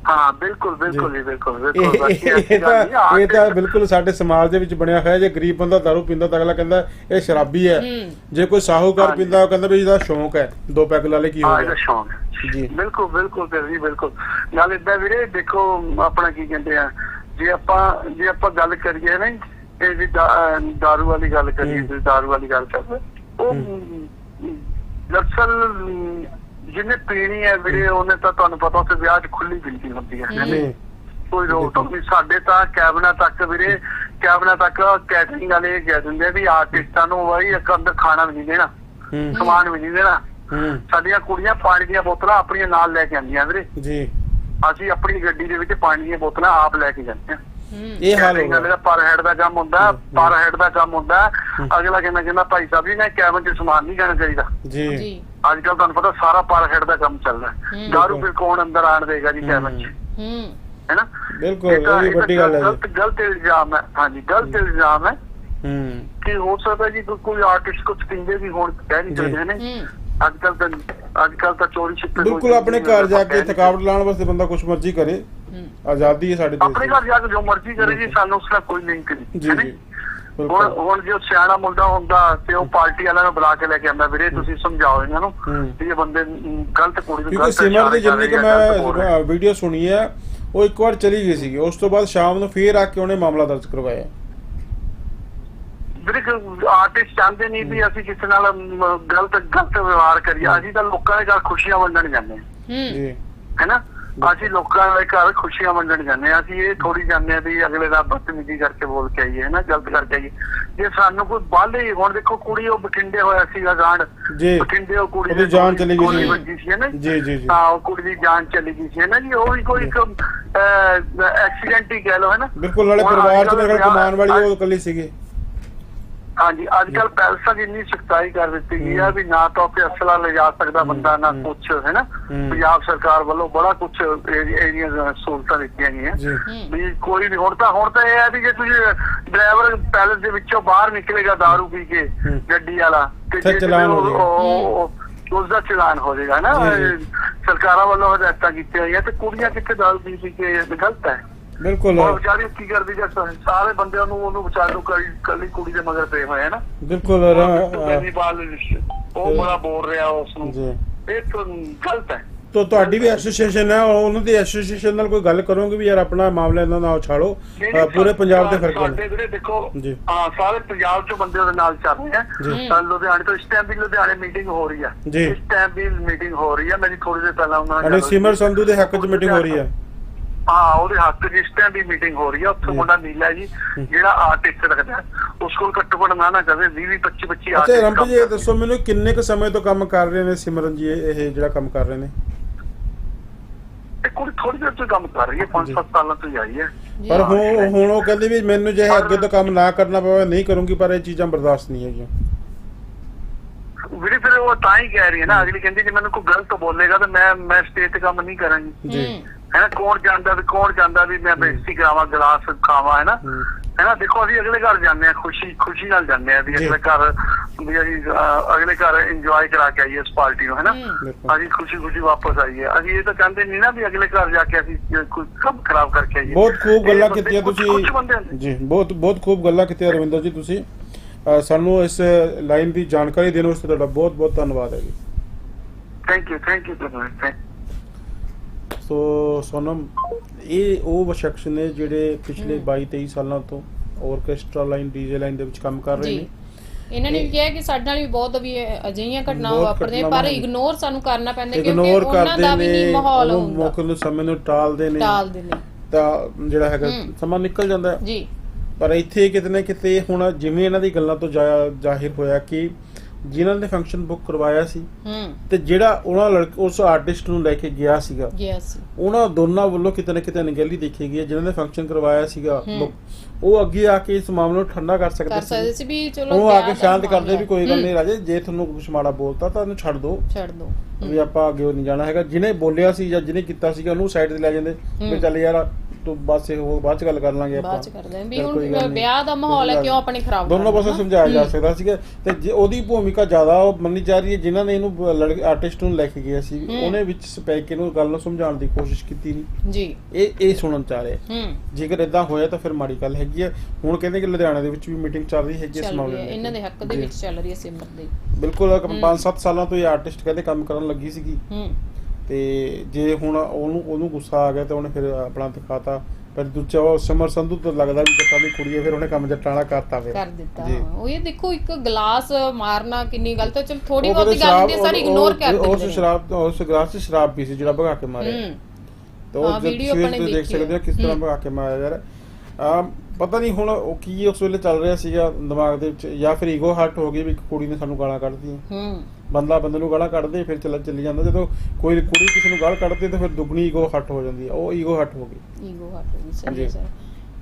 ਹਾਂ ਬਿਲਕੁਲ ਬਿਲਕੁਲ ਜੀ। ਬਿਲਕੁਲ ਇਹ ਬਿਲਕੁਲ ਇਹ ਤਾਂ ਬਿਲਕੁਲ ਸਾਡੇ ਸਮਾਜ ਦੇ ਵਿੱਚ ਬਣਿਆ ਹੋਇਆ ਜੇ ਗਰੀਬ ਬੰਦਾ दारू ਪੀਂਦਾ ਤਾਂ ਅਗਲਾ ਕਹਿੰਦਾ ਇਹ ਸ਼ਰਾਬੀ ਹੈ। ਜੇ ਕੋਈ ਸਾਹੂਕਾਰ। ਪੀਂਦਾ ਉਹ ਕਹਿੰਦਾ ਵੀ ਇਹਦਾ ਸ਼ੌਂਕ ਹੈ ਦੋ ਪੈਗ ਲਾ ਲੇ ਕੀ ਹੋ ਹਾਂ ਇਹਦਾ ਗਿਆ ਸ਼ੌਂਕ ਹੈ। ਜੀ। ਬਿਲਕੁਲ ਬਿਲਕੁਲ ਸਰ ਜੀ ਬਿਲਕੁਲ। ਨਾਲ ਇਦਾਂ ਵੀਰੇ ਦੇਖੋ ਆਪਣਾ ਕੀ ਕਹਿੰਦੇ ਆ ਜੇ ਆਪਾਂ ਜੇ ਆਪਾਂ ਗੱਲ ਕਰੀਏ ਨਾ ਇਹ ਵੀ ਦਾਰੂ ਵਾਲੀ ਗੱਲ ਕਰੀਏ ਦਾਰੂ ਵਾਲੀ ਗੱਲ ਕਰਦੇ ਉਹ ਦਰਸਲ ਜਿਹਨੇ ਪੀਣੀ ਹੈ ਵੀਰੇ ਉਹਨੇ ਤਾਂ ਤੁਹਾਨੂੰ ਪਤਾ ਉੱਥੇ ਵਿਆਹ 'ਚ ਖੁੱਲੀ ਬਿਲਦੀ ਹੁੰਦੀ ਹੈ। ਹੂੰ। ਜੀ ਕੋਈ ਰੋਕ ਟੋਕ ਨਹੀਂ। ਸਾਡੇ ਤਾਂ ਕੈਬਨਾ ਤੱਕ ਵੀਰੇ ਕੈਬਨਾ ਤੱਕ ਕੈਟਰਿੰਗ ਵਾਲੇ ਕਹਿ ਦਿੰਦੇ ਆ ਵੀ ਆਰਟਿਸਟਾਂ ਨੂੰ ਬਾਈ ਇੱਕ ਅੰਦਰ ਖਾਣਾ ਵੀ ਨਹੀਂ ਦੇਣਾ ਹੂੰ। ਸਮਾਨ ਵੀ ਨਹੀਂ ਦੇਣਾ। ਹੂੰ। ਸਾਡੀਆਂ ਕੁੜੀਆਂ ਪਾਣੀ ਦੀਆਂ ਬੋਤਲਾਂ ਆਪਣੀਆਂ ਨਾਲ ਲੈ ਕੇ ਆਉਂਦੀਆਂ ਵੀਰੇ। ਜੀ। ਅਸੀਂ ਆਪਣੀ ਗੱਡੀ ਦੇ ਵਿੱਚ ਪਾਣੀ ਦੀਆਂ ਬੋਤਲਾਂ ਆਪ ਲੈ ਕੇ ਜਾਂਦੇ ਹਾਂ। ਹੂੰ। ਇਹ ਹਾਲ ਹੋ ਦਾ ਪਰ ਹੈਡ ਦਾ ਕੰਮ ਹੁੰਦਾ ਪਰ ਹੈਡ ਦਾ ਕੰਮ ਹੁੰਦਾ। ਅਗਲਾ ਕਹਿੰਦਾ ਕਹਿੰਦਾ ਭਾਈ ਸਾਹਿਬ ਜੀ ਨੇ ਕੈਬਨ 'ਚ ਸਮਾਨ ਨਹੀਂ ਜਾਣਾ ਚਾਹੀਦਾ। ਜੀ। ਜੀ। ਅੱਜ ਕੱਲ ਤੁਹਾਨੂੰ ਪਤਾ ਸਾਰਾ ਪਰ ਹੈਡ ਦਾ ਕੰਮ ਚੱਲਦਾ। ਦਾਰੂ ਫਿਰ ਕੌਣ ਅੰਦਰ ਆਣ ਦੇਗਾ ਜੀ ਕੈਬਨ 'ਚ? ਹੂੰ। ਹੈ ਨਾ? ਬਿਲਕੁਲ ਇਹ ਵੀ ਵੱਡੀ ਗੱਲ ਹੈ ਜੀ। ਗਲਤ ਗਲਤ ਇਲਜ਼ਾਮ ਹੈ। ਹਾਂਜੀ ਗਲਤ ਇਲਜ਼ਾਮ ਹੈ ਹੂੰ। ਕਿ ਹੋ ਸਕਦਾ ਜੀ ਕੋਈ- ਆਰਟਿਸਟ ਕੁਝ ਕਹਿੰਦੇ ਵੀ ਹੋਣ ਕਹਿ ਨਹੀਂ। ਸਕਦੇ ਨੇ ਹੂੰ। ਅੱਜ ਕੱਲ ਤਾਂ ਅੱਜ ਕੱਲ ਤਾਂ ਚੋਰੀ ਛਿਪੇ ਬਿਲਕੁਲ ਆਪਣੇ ਘਰ ਜਾ ਕੇ ਥਕਾਵਟ ਲਾਉਣ ਵਾਸਤੇ ਬੰਦਾ ਕੁਝ ਮਰਜ਼ੀ ਕਰੇ। ਹੂੰ। ਆਜ਼ਾਦੀ ਹੈ ਸਾਡੇ ਦੇਸ਼ ਆਪਣੇ ਦੀ। ਘਰ ਜਾ ਕੇ ਜੋ ਮਰਜ਼ੀ ਕਰੇ ਜੀ ਸਾਨੂੰ ਉਸ ਨਾਲ ਕੋਈ ਲਿੰਕ ਨਹੀਂ ਜੀ ਹੈ ਨਾ ਜੀ। ਹੁਣ ਹੁਣ ਜੋ ਸਿਆਣਾ ਮੁੰਡਾ ਹੁੰਦਾ ਤੇ ਉਹ ਪਾਰਟੀ ਵਾਲਿਆਂ ਨੂੰ ਬੁਲਾ ਕੇ ਲੈ ਕੇ ਆਉਂਦਾ ਵੀਰੇ ਤੁਸੀਂ ਸਮਝਾਓ ਇਹਨਾਂ ਨੂੰ। ਵੀ ਇਹ ਬੰਦੇ ਗਲਤ ਕੁੜੀ ਨੂੰ ਕਿਉਂਕਿ ਗਲਤ ਸਿਮਰ ਦੀ ਜਿੰਨੀ ਕਿ। ਮੈਂ ਵੀਡੀਓ ਸੁਣੀ ਹੈ ਉਹ ਇੱਕ ਵਾਰ ਚਲੀ ਗਈ ਸੀਗੀ। ਉਸ ਤੋਂ ਬਾਅਦ ਸ਼ਾਮ ਨੂੰ ਫੇਰ ਆ ਕੇ ਉਹਨੇ ਮਾਮਲਾ ਦਰਜ ਕਰਵਾਇਆ। ਵੀਰੇ ਆਰਟਿਸਟ ਚਾਹੁੰਦੇ ਨਹੀਂ ਵੀ ਅਸੀਂ ਕਿਸੇ ਨਾਲ ਗਲਤ ਗਲਤ ਵਿਵਹਾਰ ਕਰੀਏ। ਅਸੀਂ ਤਾਂ ਲੋਕਾਂ ਦੇ ਘਰ ਖੁਸ਼ੀਆਂ ਵੰਡਣ ਜਾਂਦੇ ਹਾਂ। ਹੂੰ। ਜੀ। ਹੈਨਾ? ਅਸੀਂ ਲੋਕਾਂ ਦੇ ਘਰ ਖੁਸ਼ੀਆਂ ਵੰਡਣ ਜਾਂਦੇ ਆ ਅਸੀਂ ਇਹ ਥੋੜੀ ਜਾਂਦੇ ਆ ਵੀ ਅਗਲੇ ਦਾ ਬਦਤਮੀਜ਼ੀ ਕਰਕੇ ਬੋਲ ਕੇ ਆਈਏ ਨਾ ਗਲਤ ਕਰਕੇ ਆਈਏ। ਜੇ ਸਾਨੂੰ ਕੋਈ ਬਾਲੇ ਹੁਣ ਦੇਖੋ ਕੁੜੀ ਉਹ ਬਠਿੰਡੇ ਹੋਇਆ ਸੀਗਾ ਗਾਂਡ ਬਠਿੰਡੇ ਉਹ ਕੁੜੀ ਦੀ ਜਾਨ ਚਲੀ ਗਈ ਸੀ। ਨਾ ਜੀ ਜੀ ਜੀ। ਹਾਂ ਉਹ ਕੁੜੀ ਦੀ ਜਾਨ ਚਲੀ ਗਈ ਸੀ ਨਾ ਜੀ। ਉਹ ਵੀ ਕੋਈ ਇੱਕ ਐਕਸੀਡੈਂਟ ਹੀ ਕਹਿ ਲਓ ਹੈ ਨਾ ਬਿਲਕੁਲ ਨਾਲੇ ਪਰਿਵਾਰ ਚ ਮੇਰੇ ਕਮਾਉਣ ਵਾਲੀ ਉਹ ਇਕੱਲੀ ਸੀਗੀ। ਹਾਂਜੀ ਅੱਜ ਕੱਲ ਪੈਲਸਾਂ ਦੀ ਇੰਨੀ ਸਖਤਾਈ ਕਰ ਦਿੱਤੀ ਗਈ ਆ ਵੀ ਨਾ ਤਾਂ ਉੱਥੇ ਅਸਲਾ ਲੈ ਜਾ ਸਕਦਾ ਬੰਦਾ ਨਾ ਹੂੰ। ਕੁਛ ਹੈ ਨਾ ਹੂੰ। ਪੰਜਾਬ ਸਰਕਾਰ ਵੱਲੋਂ ਬੜਾ ਕੁਝ ਇਹਦੀਆਂ ਸਹੂਲਤਾਂ ਦਿੱਤੀਆਂ ਗਈਆਂ ਵੀ ਕੋਈ ਵੀ ਹੁਣ ਤਾਂ ਹੁਣ ਤਾਂ ਇਹ ਹੈ ਵੀ ਜੇ ਤੁਸੀਂ ਡਰਾਈਵਰ ਪੈਲਸ ਦੇ ਵਿੱਚੋਂ ਬਾਹਰ ਨਿਕਲੇਗਾ दारू ਪੀ ਕੇ। ਗੱਡੀ ਵਾਲਾ ਤੇ ਚਲਾਨ ਹੋ ਜਾਏਗਾ। ਉਸ ਦਾ ਚਲਾਨ ਹੋ ਜਾਏਗਾ ਨਾ। ਸਰਕਾਰਾਂ ਵੱਲੋਂ ਹਦਾਇਤਾਂ ਕੀਤੀਆਂ ਹੋਈਆਂ ਤੇ ਕੁੜੀਆਂ ਕਿੱਥੇ ਦਾਰੂ ਪੀ ਪੀ ਕੇ ਗਲਤ ਹੈ ਬਿਲਕੁਲ। ਉਹ ਵਿਚਾਰੀ ਕੀ ਕਰਦੀ ਜੇ ਸਾਰੇ ਬੰਦਿਆਂ ਨੂੰ ਉਹਨੂੰ ਵਿਚਾਰ ਨੂੰ ਕੱਲੀ ਕੱਲੀ ਕੁੜੀ ਦੇ ਮਗਰ ਪਏ ਹੋਏ ਆ ਨਾ। ਬਿਲਕੁਲ ਉਹ ਬੜਾ ਬੋਲ ਰਿਹਾ ਉਸ ਨੂੰ। ਜੀ। ਇਹ ਤਾਂ ਗਲਤ ਹੈ। ਤੋ ਤੁਹਾਡੀ ਵੀ ਐਸੋਸੀਏਸ਼ਨ ਹੈ ਉਹ- ਉਹਨਾਂ ਦੀ ਐਸੋਸੀਏਸ਼ਨ ਨਾਲ ਕੋਈ ਗੱਲ ਕਰੋਗੇ ਵੀ ਯਾਰ ਆਪਣਾ ਮਾਮਲਾ ਇਹਨਾਂ ਨਾਲ ਛਾੜੋ ਪੂਰੇ ਪੰਜਾਬ ਦੇ ਫ਼ਰਕ ਸਾਡੇ ਨੇ ਜਿਹੜੇ ਦੇਖੋ ਜੀ। ਹਾਂ ਸਾਰੇ ਪੰਜਾਬ ਚੋਂ ਬੰਦੇ ਉਹਦੇ ਨਾਲ ਚੱਲ ਰਹੇ ਜੀ। ਆ ਤਾਂ ਲੁਧਿਆਣੇ ਤੋਂ ਇਸ ਟਾਈਮ ਵੀ ਲੁਧਿਆਣੇ ਮੀਟਿੰਗ ਹੋ ਰਹੀ ਆ। ਜੀ। ਇਸ ਟਾਈਮ ਵੀ ਮੀਟਿੰਗ ਹੋ ਰਹੀ ਆ। ਮੇਰੀ ਥੋੜੀ ਦੇਰ ਪਹਿਲਾਂ ਉਹਨਾਂ ਗੱਲ ਸਿਮਰ। ਸੰਧੂ ਦੇ ਹੱਕ 'ਚ ਮੀਟਿੰਗ ਹੋ ਰਹੀ ਹੈ ਹਾਂ ਉਹਦੇ ਇਸ ਟਾਈਮ ਵੀ ਮੀਟਿੰਗ ਹੋ ਰਹੀ ਆ ਉੱਥੇ। ਮੁੰਡਾ ਨੀਲਾ ਜੀ ਜਿਹੜਾ ਆਰਟਿਸਟ ਰੱਖਦਾ। ਉਸ ਕੋਲ ਘੱਟੋ ਘੱਟ ਨਾ ਨਾ ਕਰੇ 20 20 25 25 ਅੱਛਾ ਰੰਪ ਜੀ ਦੱਸੋ ਮੈਨੂੰ ਕਿੰਨੇ ਕੁ ਸਮੇਂ ਤੋਂ ਕੰਮ ਕਰ ਰਹੇ ਨੇ ਸਿਮਰਨ ਜੀ ਇਹ ਜਿਹੜਾ ਕੰਮ ਕਰ ਰਹੇ ਨੇ? ਇਹ ਕੁੜੀ ਥੋੜੀ ਦੇਰ ਤੋਂ ਕੰਮ ਕਰ ਰਹੀ ਹੈ 5 ਜੀ। 7 ਸਾਲਾਂ ਤੋਂ ਹੀ ਆਈ ਹੈ। ਪਰ ਹੁਣ ਹੁਣ ਉਹ ਕਹਿੰਦੇ ਵੀ ਮੈਨੂੰ ਜੇ ਅੱਗੇ ਤੋਂ ਕੰਮ ਨਾ ਕਰਨਾ ਪਵੇ ਨਹੀਂ ਕਰੂੰਗੀ ਪਰ ਇਹ ਚੀਜ਼ਾਂ ਬਰਦਾਸ਼ਤ ਨਹੀਂ ਹੈਗੀਆਂ। ਵੀਰੇ ਫਿਰ ਉਹ ਤਾਂ ਹੀ ਕਹਿ ਰਹੀ ਹੈ ਨਾ ਅਗਲੀ ਕਹਿੰਦੀ ਜੇ ਮੈਨੂੰ ਕੋਈ ਗਲਤ ਬੋਲੇਗਾ ਤਾਂ ਮੈਂ ਮੈਂ ਸਟੇਜ ਤੇ ਕੰਮ ਨਹੀਂ ਕਰਾਂਗੀ। ਜੀ। ਹੂੰ ਹੈ ਨਾ ਕੌਣ ਜਾਣਦਾ ਵੀ ਕੌਣ ਜਾਣਦਾ ਵੀ ਮੈਂ ਬੇਇੱਜ਼ਤੀ ਕਰਾਵਾਂ ਗਲਾਸ ਖਾਵਾਂ ਹੈ ਨਾ? ਹੂੰ। ਹੈ ਨਾ ਦੇਖੋ ਅਸੀਂ ਅਗਲੇ ਘਰ ਜਾਂਦੇ ਆ ਖੁਸ਼ੀ ਖੁਸ਼ੀ ਨਾਲ ਜਾਂਦੇ ਆ ਵੀ ਜੀ। ਅਗਲੇ ਘਰ ਵੀ ਅਸੀਂ ਅਗਲੇ ਘਰ ਇੰਜੋਏ ਕਰਾ ਕੇ ਆਈਏ ਇਸ ਪਾਰਟੀ ਨੂੰ ਹੈ ਨਾ? ਹੂੰ। ਬਿਲਕੁਲ। ਅਸੀਂ ਖੁਸ਼ੀ ਖੁਸ਼ੀ ਵਾਪਸ ਆਈਏ। ਅਸੀਂ ਇਹ ਤਾਂ ਚਾਹੁੰਦੇ ਨਹੀਂ ਨਾ ਵੀ ਅਗਲੇ ਘਰ ਜਾ ਕੇ ਅਸੀਂ ਕੋਈ ਕੰਮ ਖਰਾਬ ਕਰਕੇ ਆਈਏ। ਬਹੁਤ ਖੂਬ ਗੱਲਾਂ ਕੀਤੀਆਂ ਤੁਸੀਂ। ਜੀ ਬਹੁਤ ਬਹੁਤ ਖੂਬ ਗੱਲਾਂ ਕੀਤੀਆਂ ਰਵਿੰਦਰ ਜੀ ਤੁਸੀਂ। ਸਾਨੂੰ ਇਸ ਲਾਈਨ ਦੀ ਜਾਣਕਾਰੀ ਦੇਣ ਵਾਸਤੇ ਤੁਹਾਡਾ ਬਹੁਤ ਬਹੁਤ ਧੰਨਵਾਦ ਹੈ ਜੀ। Thank you thank you thank ਸੋ ਸੋਨਮ ਇਹ ਉਹ ਸ਼ਖਸ ਨੇ ਜਿਹੜੇ ਪਿਛਲੇ 22 23 ਸਾਲਾਂ ਤੋਂ ਆਰਕੈਸਟਰਾ ਲਾਈਨ ਡੀਜੇ ਲਾਈਨ ਦੇ ਵਿੱਚ ਕੰਮ ਕਰ ਰਹੇ ਨੇ। ਇਹਨਾਂ ਨੇ ਕਿਹਾ ਕਿ ਸਾਡੇ ਨਾਲ ਵੀ ਬਹੁਤ ਵੀ ਅਜਿਹੀਆਂ ਘਟਨਾਵਾਂ ਵਾਪਰਦੀਆਂ ਪਰ। ਇਗਨੋਰ ਸਾਨੂੰ ਕਰਨਾ ਪੈਂਦਾ ਕਿਉਂਕਿ ਉਹਨਾਂ ਦਾ ਵੀ ਨਹੀਂ ਮਾਹੌਲ ਹੁੰਦਾ। ਮੌਕੇ ਨੂੰ ਸਮੇਂ ਨੂੰ ਟਾਲਦੇ ਨੇ। ਟਾਲਦੇ ਨੇ। ਤਾਂ ਜਿਹੜਾ ਹੈਗਾ। ਸਮਾਂ ਨਿਕਲ ਜਾਂਦਾ। ਹੈ ਜੀ। ਪਰ ਇੱਥੇ ਕਿਤੇ ਨਾ ਕਿਤੇ ਹੁਣ ਜਿਵੇਂ ਇਹਨਾਂ ਦੀ ਗੱਲਾਂ ਤੋਂ ਜ਼ਾਹਿਰ ਹੋਇਆ ਕਿ ਜਿਨ੍ਹਾਂ ਨੇ ਫੰਕਸ਼ਨ ਬੁੱਕ ਕਰਵਾਇਆ ਸੀ ਹੂੰ। ਤੇ ਜਿਹੜਾ ਉਹਨਾਂ ਲੜਕ ਉਸ ਆਰਟਿਸਟ ਨੂੰ ਲੈ ਕੇ ਗਿਆ ਸੀਗਾ। ਯੈਸ ਉਹਨਾਂ ਦੋਨਾਂ ਵੱਲੋਂ ਕਿਤੇ ਨਾ ਕਿਤੇ ਅਣਗਹਿਲੀ ਦੇਖੀ ਗਈ ਹੈ ਜਿਨ੍ਹਾਂ ਨੇ ਫੰਕਸ਼ਨ ਕਰਵਾਇਆ ਸੀਗਾ ਉਹ ਅੱਗੇ ਆ ਕੇ ਇਸ ਮਾਮਲੇ ਨੂੰ ਠੰਡਾ ਕਰ ਸਕਦੇ ਕਰ ਸਕਦੇ ਸੀ। ਸੀ ਵੀ ਚਲੋ ਉਹ ਆ ਕੇ ਸ਼ਾਂਤ ਕਰਦੇ ਵੀ ਕੋਈ ਗੱਲ ਨਹੀਂ ਰਾਜੇ ਜੇ ਤੁਹਾਨੂੰ ਕੁਝ ਮਾੜਾ ਬੋਲਤਾ ਤਾਂ ਉਹਨੂੰ ਛੱਡ ਦਿਓ। ਛੱਡ ਦੋ ਵੀ ਆਪਾਂ ਅੱਗੇ ਨਹੀਂ ਜਾਣਾ ਹੈਗਾ। ਜਿਹਨੇ ਬੋਲਿਆ ਸੀ ਜਾਂ ਜਿਹਨੇ ਕੀਤਾ ਸੀਗਾ ਉਹਨੂੰ ਸਾਈਡ ਤੇ ਲੈ ਜਾਂਦੇ। ਵੀ। ਚੱਲ ਯਾਰ ਤੂੰ ਬਸ ਇਹ ਉਹ ਬਾਅਦ ਚ ਗੱਲ ਕਰ ਲਾਂਗੇ ਆਪਾਂ ਬਾਅਦ ਚ ਕਰਦੇ ਹਾਂ। ਵੀ ਚੱਲ ਕੋਈ ਗੱਲ ਹੁਣ ਨਹੀਂ। ਵਿਆਹ ਦਾ ਮਾਹੌਲ ਹੈ ਕਿਉਂ ਆਪਣੀ ਖਰਾਬ ਦੋਨੋਂ ਕਰਨਾ, ਪਾਸੇ? ਸਮਝਾਇਆ ਜਾ ਸਕਦਾ ਸੀਗਾ। ਤੇ ਜੇ ਉਹਦੀ ਭੂਮਿਕਾ ਜ਼ਿਆਦਾ ਉਹ ਮੰਨੀ ਜਾ ਰਹੀ ਹੈ ਜਿਨ੍ਹਾਂ ਨੇ ਇਹਨੂੰ ਲੜਕੇ ਆਰਟਿਸਟ ਨੂੰ ਲੈ ਕੇ ਗਿਆ ਸੀ। ਉਹਨੇ ਵਿੱਚ ਸਪੈ ਕੇ ਨੂੰ ਗੱਲ ਨੂੰ ਸਮਝਾਉਣ ਦੀ ਕੋਸ਼ਿਸ਼ ਕੀਤੀ ਨਹੀਂ ਜੀ। ਇਹ ਇਹ ਸੁਣਨ ਚ ਆ ਰਿਹਾ। ਹੂੰ। ਜੇਕਰ ਇਦਾਂ ਹੋਇਆ ਤਾਂ ਫਿਰ ਮਾੜੀ ਗੱਲ ਹੈਗੀ ਹੈ। ਹੁਣ ਕਹਿੰਦੇ ਕਿ ਲੁਧਿਆਣਾ ਦੇ ਵਿੱਚ ਵੀ ਮੀਟਿੰਗ ਚੱਲ ਰਹੀ ਹੈਗੀ ਇਸ ਚੱਲ ਮਾਮਲੇ ਹੈ। ਇਹਨਾਂ ਦੇ ਹੱਕ ਦੇ। ਵਿੱਚ ਚੱਲ ਰਹੀ ਹੈ ਸਿਮਰ ਦੀ। ਬਿਲਕੁਲ 5-7 ਸਾਲਾਂ ਤੋਂ ਇਹ ਆਰਟਿਸਟ ਕਹਿੰਦੇ ਕੰਮ ਕਰਨ ਲੱਗੀ ਸੀਗੀ। ਹੂੰ। ਤੇ ਜੇ ਹੁਣ ਉਹਨੂੰ ਉਹਨੂੰ ਗੁੱਸਾ ਆ ਗਿਆ ਤਾਂ ਉਹਨੇ ਫਿਰ ਆਪਣਾ ਦਿਖਾਤਾ। ਪਰ ਦੂਜਾ ਉਹ ਸਮਰ ਸੰਧੂ ਤੋਂ ਲੱਗਦਾ ਵੀ ਜੱਟਾਂ ਦੀ ਕੁੜੀ ਹੈ ਫਿਰ ਉਹਨੇ ਕੰਮ ਜੱਟਾਂ ਵਾਲਾ ਕਰਤਾ ਫਿਰ। ਕਰ ਦਿੱਤਾ। ਉਹ ਇਹ ਦੇਖੋ ਇੱਕ ਗਲਾਸ ਮਾਰਨਾ ਕਿੰਨੀ ਗਲਤ ਹੈ ਚਲ ਥੋੜੀ ਬਹੁਤੀ ਗੱਲ ਸ਼ਰਾਬ- ਸਾਰੀ ਇਗਨੋਰ ਕਰ ਦਿੰਦੇ ਉਸ ਸ਼ਰਾਬ ਉਸ ਗਲਾਸ 'ਚ ਸ਼ਰਾਬ ਪੀ ਸੀ ਜਿਹੜਾ ਭਗਾ ਕੇ ਮਾਰਿਆ। ਤਾਂ ਉਹ ਵੀਡੀਓ ਤੁਸੀਂ ਆਪਾਂ ਨੇ ਦੇਖ ਸਕਦੇ ਹੋ ਕਿਸ। ਤਰ੍ਹਾਂ। ਭਗਾ ਕੇ ਮਾਰਿਆ ਯਾਰ। ਆ ਪਤਾ ਨਹੀਂ ਹੁਣ ਉਹ ਕੀ ਉਸ ਵੇਲੇ ਚੱਲ ਰਿਹਾ ਸੀਗਾ ਦਿਮਾਗ ਦੇ ਵਿੱਚ ਜਾਂ ਫਿਰ ਈਗੋ ਹਰਟ ਹੋ ਗਈ ਵੀ ਇੱਕ ਕੁੜੀ ਨੇ ਸਾਨੂੰ ਗਾਲਾਂ ਕੱਢਦੀਆਂ ਹੂੰ। ਬੰਦਾ ਬੰਦੇ ਨੂੰ ਗਾਲਾਂ ਕੱਢਦੇ ਫਿਰ ਚੱਲ ਚੱਲੀ ਜਾਂਦਾ। ਜਦੋਂ ਕੋਈ ਕੁੜੀ ਕਿਸੇ ਨੂੰ ਗਾਲ ਕੱਢਦੀ ਤਾਂ ਫਿਰ ਦੁੱਗਣੀ ਈਗੋ ਹਟ ਹੋ ਜਾਂਦੀ ਹੈ ਉਹ ਈਗੋ ਹਟ ਹੋ ਗਈ। ਈਗੋ ਹਟ ਗਈ। ਸਹੀ ਹੈ। ਸਰ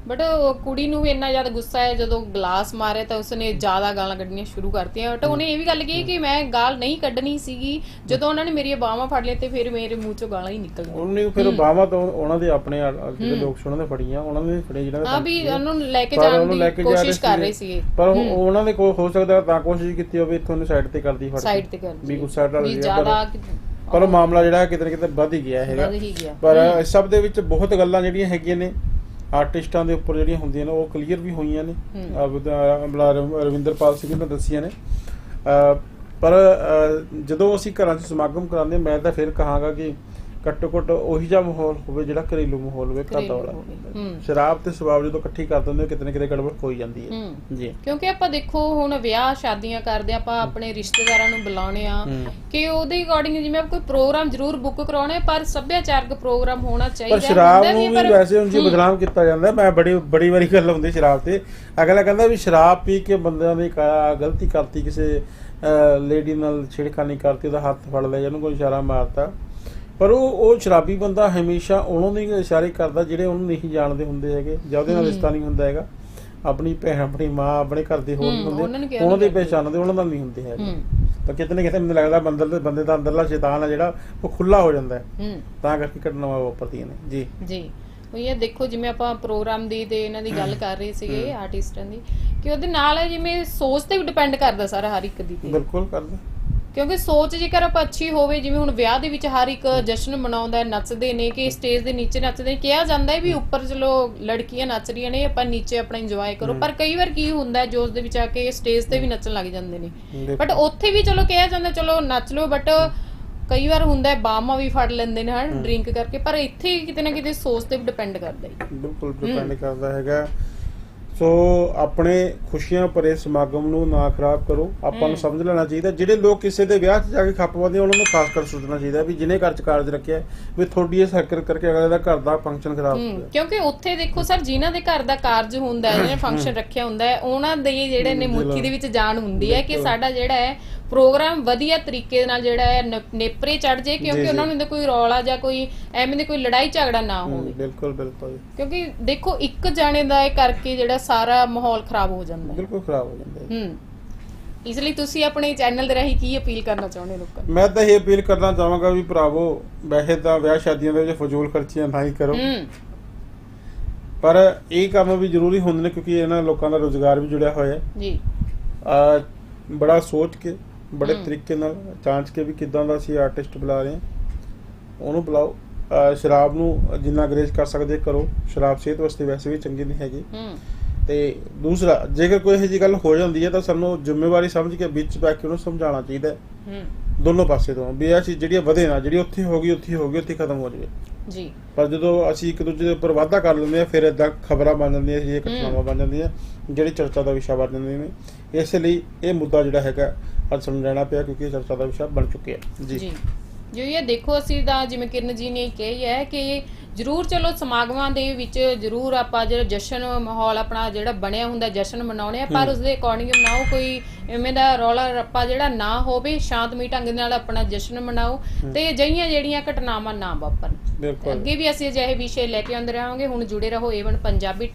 ਬਟ ਕੁੜੀ ਨੂੰ ਵੀ ਇੰਨਾ ਜ਼ਿਆਦਾ ਗੁੱਸਾ ਹੈ ਜਦੋਂ ਗਲਾਸ ਮਾਰਿਆ ਤਾਂ ਉਸਨੇ ਜ਼ਿਆਦਾ ਗਾਲਾਂ ਕੱਢਣੀਆਂ ਸ਼ੁਰੂ ਕਰਤੀਆਂ। ਬਟ ਉਹਨੇ ਇਹ ਵੀ ਗੱਲ ਕਹੀ ਕਿ ਮੈਂ ਗਾਲ ਨਹੀਂ ਕੱਢਣੀ ਸੀਗੀ। ਜਦੋਂ ਉਹਨਾਂ ਨੇ ਮੇਰੀਆਂ ਬਾਹਾਂ ਫੜ ਲਿਆ ਤੇ ਫਿਰ ਮੇਰੇ ਮੂੰਹ ਚੋਂ ਗਾਲਾਂ ਹੀ ਨਿਕਲ ਗਈਆਂ ਉਹਨੇ ਫਿਰ ਹੂੰ। ਬਾਵਾ ਤੋਂ ਉਹਨਾਂ ਦੇ ਆਪਣੇ ਜਿਹੜੇ। ਲੋਕ ਸੀ ਉਹਨਾਂ ਦੇ ਫੜੀਆਂ। ਉਹਨਾਂ ਨੇ ਫੜੇ ਜਿਹੜਾ ਆ ਵੀ ਉਹਨੂੰ ਲੈ ਕੇ ਜਾਣ ਦੀ ਕੋਸ਼ਿਸ਼ ਕਰ ਰਹੇ ਸੀਗੇ। ਪਰ ਉਹ-। ਉਹਨਾਂ ਦੇ ਕੋਲ ਹੋ ਸਕਦਾ ਤਾਂ ਕੋਸ਼ਿਸ਼ ਕੀਤੀ ਹੋਵੇ ਇੱਥੋਂ ਨੂੰ ਸਾਈਡ ਤੇ ਕਰਦੀ ਫੜ। ਸਾਈਡ ਤੇ ਕਰ ਵੀ ਗੁੱਸਾ ਗਿਆ ਜ਼ਿਆਦਾ ਪਰ ਉਹ ਮਾਮਲਾ ਜਿਹੜਾ ਕਿਤੇ ਨਾ ਕਿਤੇ ਵੱਧ ਹੀ ਗਿਆ ਹੈਗਾ। ਵੱਧ ਹੀ ਗਿਆ। ਪਰ। ਇਸ ਸਭ ਦੇ ਵਿੱਚ ਬਹੁਤ ਗੱਲਾਂ ਜਿਹੜੀਆਂ ਹੈਗੀਆਂ ਨੇ ਆਰਟਿਸਟਾਂ ਦੇ ਉੱਪਰ ਜਿਹੜੀਆਂ ਹੁੰਦੀਆਂ ਨੇ ਉਹ ਕਲੀਅਰ ਵੀ ਹੋਈਆਂ ਨੇ। ਰਵ- ਰਵਿੰਦਰਪਾਲ ਸਿੰਘ ਨੇ ਦੱਸੀਆਂ ਨੇ। ਪਰ ਜਦੋਂ ਅਸੀਂ ਘਰਾਂ 'ਚ ਸਮਾਗਮ ਕਰਾਉਂਦੇ ਮੈਂ ਤਾਂ ਫਿਰ ਕਹਾਂਗਾ ਕਿ ਘੱਟੋ ਘੱਟ ਉਹੀ ਜਿਹਾ ਮਾਹੌਲ ਹੋਵੇ ਜਿਹੜਾ ਘਰੇਲੂ ਮਾਹੌਲ ਹੋਵੇ ਘਰ ਦਾ ਵਾਲਾ। ਸ਼ਰਾਬ ਤੇ ਸਵਾਬ ਜਦੋਂ ਇਕੱਠੀ ਕਰ ਦਿੰਦੇ ਹੋ ਕਿਤੇ ਨਾ ਕਿਤੇ ਗੜਬੜ ਹੋ ਹੀ ਜਾਂਦੀ ਹੈ। ਜੀ। ਕਿਉਂਕਿ ਆਪਾਂ ਦੇਖੋ ਹੁਣ ਵਿਆਹ ਸ਼ਾਦੀਆਂ ਕਰਦੇ ਆਪਾਂ ਆਪਣੇ ਰਿਸ਼ਤੇਦਾਰਾਂ ਨੂੰ ਬੁਲਾਉਣੇ ਆ। ਕਿ ਉਹਦੇ ਅਕੋਰਡਿੰਗ ਜਿਵੇਂ ਆਪਾਂ ਕੋਈ ਪ੍ਰੋਗਰਾਮ ਜ਼ਰੂਰ ਬੁੱਕ ਕਰਾਉਣੇ ਪਰ ਸੱਭਿਆਚਾਰਕ ਪ੍ਰੋਗਰਾਮ ਹੋਣਾ ਚਾਹੀਦਾ ਪਰ ਸ਼ਰਾਬ ਨੂੰ ਵੀ ਵੈਸੇ ਉਂਝ ਬਦਨਾਮ ਕੀਤਾ ਜਾਂਦਾ। ਮੈਂ ਬੜੀ ਬੜੀ ਵਾਰੀ ਗੱਲ ਹੁੰਦੀ ਸ਼ਰਾਬ ਤੇ। ਅਗਲਾ ਕਹਿੰਦਾ ਵੀ ਸ਼ਰਾਬ ਪੀ ਕੇ ਬੰਦਿਆਂ ਕਾ- ਗਲਤੀ ਕਰਤੀ ਕਿਸੇ ਲੇਡੀ ਨਾਲ ਛੇੜਖਾਨੀ ਕਰਤੀ ਉਹਦਾ ਹੱਥ ਫੜ ਲਿਆ ਜਾਂ ਉਹਨੂੰ ਕੋਈ ਇਸ਼ਾਰਾ ਮਾਰਤਾ। ਪਰ ਉਹ ਉਹ ਸ਼ਰਾਬੀ ਬੰਦਾ ਹਮੇਸ਼ਾ ਉਹਨਾਂ ਦੇ ਹੀ ਇਸ਼ਾਰੇ ਕਰਦਾ ਜਿਹੜੇ ਉਹਨੂੰ ਨਹੀਂ ਜਾਣਦੇ ਹੁੰਦੇ ਹੈਗੇ ਜਾਂ ਉਹਦੇ ਨਾਲ ਰਿਸ਼ਤਾ ਨਹੀਂ ਹੁੰਦਾ ਹੈਗਾ। ਆਪਣੀ ਭੈਣ ਆਪਣੀ ਮਾਂ ਆਪਣੇ ਘਰ ਦੇ ਹੋਰ ਹੁੰਦੇ। ਉਹਨਾਂ ਨੂੰ ਦੇ ਉਹਨਾਂ ਨਾਲ ਨਹੀਂ ਹੁੰਦੇ ਹੈਗੇ। ਤਾਂ ਕਿਤੇ ਨਾ ਕਿਤੇ ਮੈਨੂੰ ਲੱਗਦਾ ਬੰਦੇ ਦੇ ਬੰਦੇ ਦਾ ਅੰਦਰਲਾ ਸ਼ੈਤਾਨ ਆ ਜਿਹੜਾ ਉਹ ਖੁੱਲਾ ਹੋ ਜਾਂਦਾ ਹੈ। ਤਾਂ ਕਰਕੇ ਘਟਨਾਵਾਂ ਵਾਪਰਦੀਆਂ ਨੇ। ਜੀ। ਜੀ। ਉਹ ਇਹ ਦੇਖੋ ਜਿਵੇਂ ਆਪਾਂ ਪ੍ਰੋਗਰਾਮ ਦੀ ਤੇ ਇਹਨਾਂ ਦੀ ਗੱਲ ਕਰ ਰਹੇ ਸੀਗੇ ਆਰਟਿਸਟਾਂ ਦੀ ਕਿ ਉਹਦੇ ਨਾਲ ਜਿਵੇਂ ਸੋਚ ਤੇ ਵੀ ਡਿਪੈਂਡ ਕਰਦਾ ਸਾਰਾ ਹਰ ਇੱਕ ਦੀ ਤੇ। ਬਿਲਕੁਲ ਕਰਦਾ। ਕਿਉਂਕਿ ਸੋਚ ਜੇਕਰ ਆਪਾਂ ਅੱਛੀ ਹੋਵੇ ਜਿਵੇਂ ਹੁਣ ਵਿਆਹ ਦੇ ਵਿੱਚ ਹਰ ਇੱਕ ਜਸ਼ਨ ਮਨਾਉਂਦਾ ਹੈ ਨੱਚਦੇ ਨੇ ਕਿ ਸਟੇਜ ਦੇ ਨੀਚੇ ਨੱਚਦੇ ਨੇ ਕਿਹਾ ਜਾਂਦਾ ਹੈ ਵੀ ਉੱਪਰ ਚਲੋ ਲੜਕੀਆਂ ਨੱਚ ਰਹੀਆਂ ਨੇ ਆਪਾਂ ਨੀਚੇ ਆਪਣਾ ਇੰਜੋਏ ਕਰੋ। ਪਰ ਕਈ ਵਾਰ ਕੀ ਹੁੰਦਾ ਹੈ ਜੋਸ਼ ਦੇ ਵਿੱਚ ਆ ਕੇ ਸਟੇਜ ਤੇ ਵੀ ਨੱਚਣ ਲੱਗ ਜਾਂਦੇ ਨੇ। ਬਟ ਉੱਥੇ ਵੀ ਚਲੋ ਕਿਹਾ ਜਾਂਦਾ ਚਲੋ ਨੱਚ ਲਓ ਬਟ ਕਈ ਵਾਰ ਹੁੰਦਾ ਹੈ ਬਾਹਾਂ ਵੀ ਫੜ ਲੈਂਦੇ ਨੇ ਹਨ ਡਰਿੰਕ ਕਰਕੇ ਪਰ ਇੱਥੇ ਕਿਤੇ ਨਾ ਕਿਤੇ ਸੋਚ ਤੇ ਵੀ ਡਿਪੈਂਡ ਕਰਦਾ ਹੈ। ਬਿਲਕੁਲ ਡਿਪੈਂਡ ਕਰਦਾ ਹੈਗਾ। ਸੋ ਆਪਣੇ ਖੁਸ਼ੀਆਂ ਭਰੇ ਸਮਾਗਮ ਨੂੰ ਨਾ ਖਰਾਬ ਕਰੋ। ਆਪਾਂ ਨੂੰ ਸਮਝ ਲੈਣਾ ਚਾਹੀਦਾ। ਜਿਹੜੇ ਲੋਕ ਕਿਸੇ ਦੇ ਵਿਆਹ 'ਚ ਜਾ ਕੇ ਖੱਪ ਪਾਉਂਦੇ ਉਹਨਾਂ ਨੂੰ ਖਾਸ ਕਰ ਸੋਚਣਾ ਚਾਹੀਦਾ ਵੀ ਜਿਹਨੇ ਘਰ 'ਚ ਕਾਰਜ ਰੱਖਿਆ ਵੀ ਤੁਹਾਡੀ ਇਹ ਸਰਕਲ ਕਰਕੇ ਅਗਲੇ ਦਾ ਘਰ ਦਾ ਫੰਕਸ਼ਨ ਖਰਾਬ ਹੋ। ਗਿਆ ਕਿਉਂਕਿ ਉੱਥੇ ਦੇਖੋ ਸਰ ਜਿਨ੍ਹਾਂ ਦੇ ਘਰ ਦਾ ਕਾਰਜ ਹੁੰਦਾ ਹੈ ਜਿਹਨੇ ਫੰਕਸ਼ਨ ਰੱਖਿਆ ਹੁੰਦਾ ਹੈ ਉਹਨਾਂ ਦੇ ਜਿਹੜੇ ਨੇ ਮੁੱਠੀ ਦੇ ਵਿੱਚ ਜਾਨ ਹੁੰਦੀ ਹੈ ਕਿ ਸਾਡਾ ਜਿਹੜਾ ਹੈ ਪ੍ਰੋਗਰਾਮ ਵਧੀਆ ਤਰੀਕੇ ਦੇ ਨਾਲ ਜਿਹੜਾ ਹੈ ਨੇਪਰੇ ਚੜ ਜੇ ਕਿਉਂਕਿ। ਉਹਨਾਂ ਨੂੰ ਇਹਦਾ ਕੋਈ ਰੌਲਾ ਜਾਂ ਕੋਈ ਐਵੇਂ ਦੀ ਕੋਈ ਲੜਾਈ ਝਗੜਾ ਨਾ ਹੋਵੇ। ਬਿਲਕੁਲ ਬਿਲਕੁਲ। ਕਿਉਂਕਿ ਦੇਖੋ ਇੱਕ ਜਾਣੇ ਦਾ ਇਹ ਕਰਕੇ ਜਿਹੜਾ ਸਾਰਾ ਮਾਹੌਲ ਖਰਾਬ ਹੋ ਜਾਂਦਾ ਹੈ। ਬਿਲਕੁਲ ਖਰਾਬ ਹੋ ਜਾਂਦਾ ਹੈ। ਹੂੰ। ਇਸ ਲਈ ਤੁਸੀਂ ਆਪਣੇ ਚੈਨਲ ਦੇ ਰਾਹੀਂ ਕੀ ਅਪੀਲ ਕਰਨਾ ਚਾਹੁੰਦੇ ਲੋਕਾਂ ਮੈਂ ਤਾਂ ਇਹ ਅਪੀਲ ਕਰਨਾ ਚਾਹਾਂਗਾ ਵੀ ਭਰਾਵੋ ਵੈਸੇ ਤਾਂ ਵਿਆਹ ਸ਼ਾਦੀਆਂ ਦੇ ਵਿੱਚ ਫਜ਼ੂਲ ਖਰਚੀਆਂ ਨਾ ਹੀ ਕਰੋ। ਹੂੰ। ਪਰ ਇਹ ਕੰਮ ਵੀ ਜ਼ਰੂਰੀ ਹੁੰਦੇ ਨੇ ਕਿਉਂਕਿ ਇਹਨਾਂ ਲੋਕਾਂ ਦਾ ਰੋਜ਼ਗਾਰ ਵੀ ਜੁੜਿਆ ਹੋਇਆ ਹੈ। ਜੀ। ਆ ਬੜਾ ਸੋਚ ਕੇ ਬੜੇ। ਤਰੀਕੇ ਨਾਲ ਜਾਂਚ ਕੇ ਵੀ ਕਿਦਾਂ ਦਾ ਅਸੀਂ ਆਰਟਿਸਟ ਬੁਲਾ ਰਹੇ ਹਾਂ। ਉਹਨੂੰ ਬੁਲਾਓ। ਸ਼ਰਾਬ ਨੂੰ ਜਿੰਨਾ ਗਰੇਜ ਕਰ ਸਕਦੇ ਕਰੋ। ਸ਼ਰਾਬ ਸਿਹਤ ਵਾਸਤੇ ਵੈਸੇ ਵੀ ਚੰਗੀ ਨਹੀਂ ਹੈਗੀ। ਤੇ ਦੂਸਰਾ ਜੇਕਰ ਕੋਈ ਇਹੋ ਜਿਹੀ ਗੱਲ ਹੋ ਜਾਂਦੀ ਹੈ ਤਾਂ ਸਾਨੂੰ ਜ਼ਿੰਮੇਵਾਰੀ ਸਮਝ ਕੇ ਵਿੱਚ ਬੈ ਕੇ ਉਹਨੂੰ ਸਮਝਾਉਣਾ ਚਾਹੀਦਾ ਹੈ, ਦੋਨੋਂ ਪਾਸੇ ਤੋਂ। ਵੀ ਇਹ ਚੀਜ਼ ਜਿਹੜੀ ਵਧੇ ਨਾ ਜਿਹੜੀ ਉੱਥੇ ਹੋ ਗਈ ਉੱਥੇ ਹੀ ਗਈ ਉੱਥੇ ਖਤਮ ਹੋ ਜਾਵੇ। ਜੀ। ਪਰ ਜਦੋਂ ਅਸੀਂ ਇੱਕ ਦੂਜੇ ਦੇ ਉੱਪਰ ਵਾਅਦਾ ਕਰ ਲੈਂਦੇ ਆ ਫਿਰ ਇਦਾਂ ਖਬਰਾਂ ਬਣ ਜਾਂਦੀਆਂ ਇਹ ਘਟਨਾਵਾਂ ਬਣ ਜਾਂਦੀਆਂ ਜਿਹੜੀ ਚਰਚਾ ਦਾ ਵਿਸ਼ਾ ਬਣ ਜਾਂਦੀਆਂ ਨੇ। ਇਸ ਲਈ ਇਹ ਮੁੱਦਾ ਜਿਹੜਾ ਹੈਗਾ ਅੱਜ ਸਾਨੂੰ ਲੈਣਾ ਪਿਆ ਕਿਉਂਕਿ ਇਹ ਚਰਚਾ ਦਾ ਵਿਸ਼ਾ ਬਣ ਚੁੱਕਿਆ ਜੀ। ਜੀ। ਜੋ ਇਹ ਦੇਖੋ ਅਸੀਂ ਤਾਂ ਜਿਵੇਂ ਕਿਰਨ ਜੀ ਨੇ ਕਹੀ ਹੈ ਕਿ ਜਰੂਰ ਚਲੋ ਸਮਾਗਮਾਂ ਦੇ ਵਿੱਚ ਜਰੂਰ ਆਪਾਂ ਜਿਹੜਾ ਜਸ਼ਨ ਮਾਹੌਲ ਆਪਣਾ ਜਿਹੜਾ ਬਣਿਆ ਹੁੰਦਾ ਜਸ਼ਨ ਮਨਾਉਣੇ ਆ ਪਰ ਉਸ ਦੇ ਅਕੋਰਡਿੰਗ ਮਨਾਓ ਕੋਈ ਐਵੇਂ ਦਾ ਰੌਲਾ ਰੱਪਾ ਜਿਹੜਾ ਨਾ ਹੋਵੇ ਸ਼ਾਂਤਮਈ ਢੰਗ ਨਾਲ ਆਪਣਾ ਜਸ਼ਨ ਮਨਾਓ ਤੇ ਅਜਿਹੀਆਂ ਜਿਹੜੀਆਂ ਘਟਨਾਵਾਂ ਨਾ ਵਾਪਰਨ। ਬਿਲਕੁਲ। ਅੱਗੇ ਵੀ ਅਸੀਂ ਅਜਿਹੇ ਵਿਸ਼ੇ ਲੈ ਕੇ ਆਉਂਦੇ ਰਹਾਂਗੇ ਹੁਣ ਜੁੜੇ ਰਹੋ ਏਵਨ ਪੰਜਾਬੀ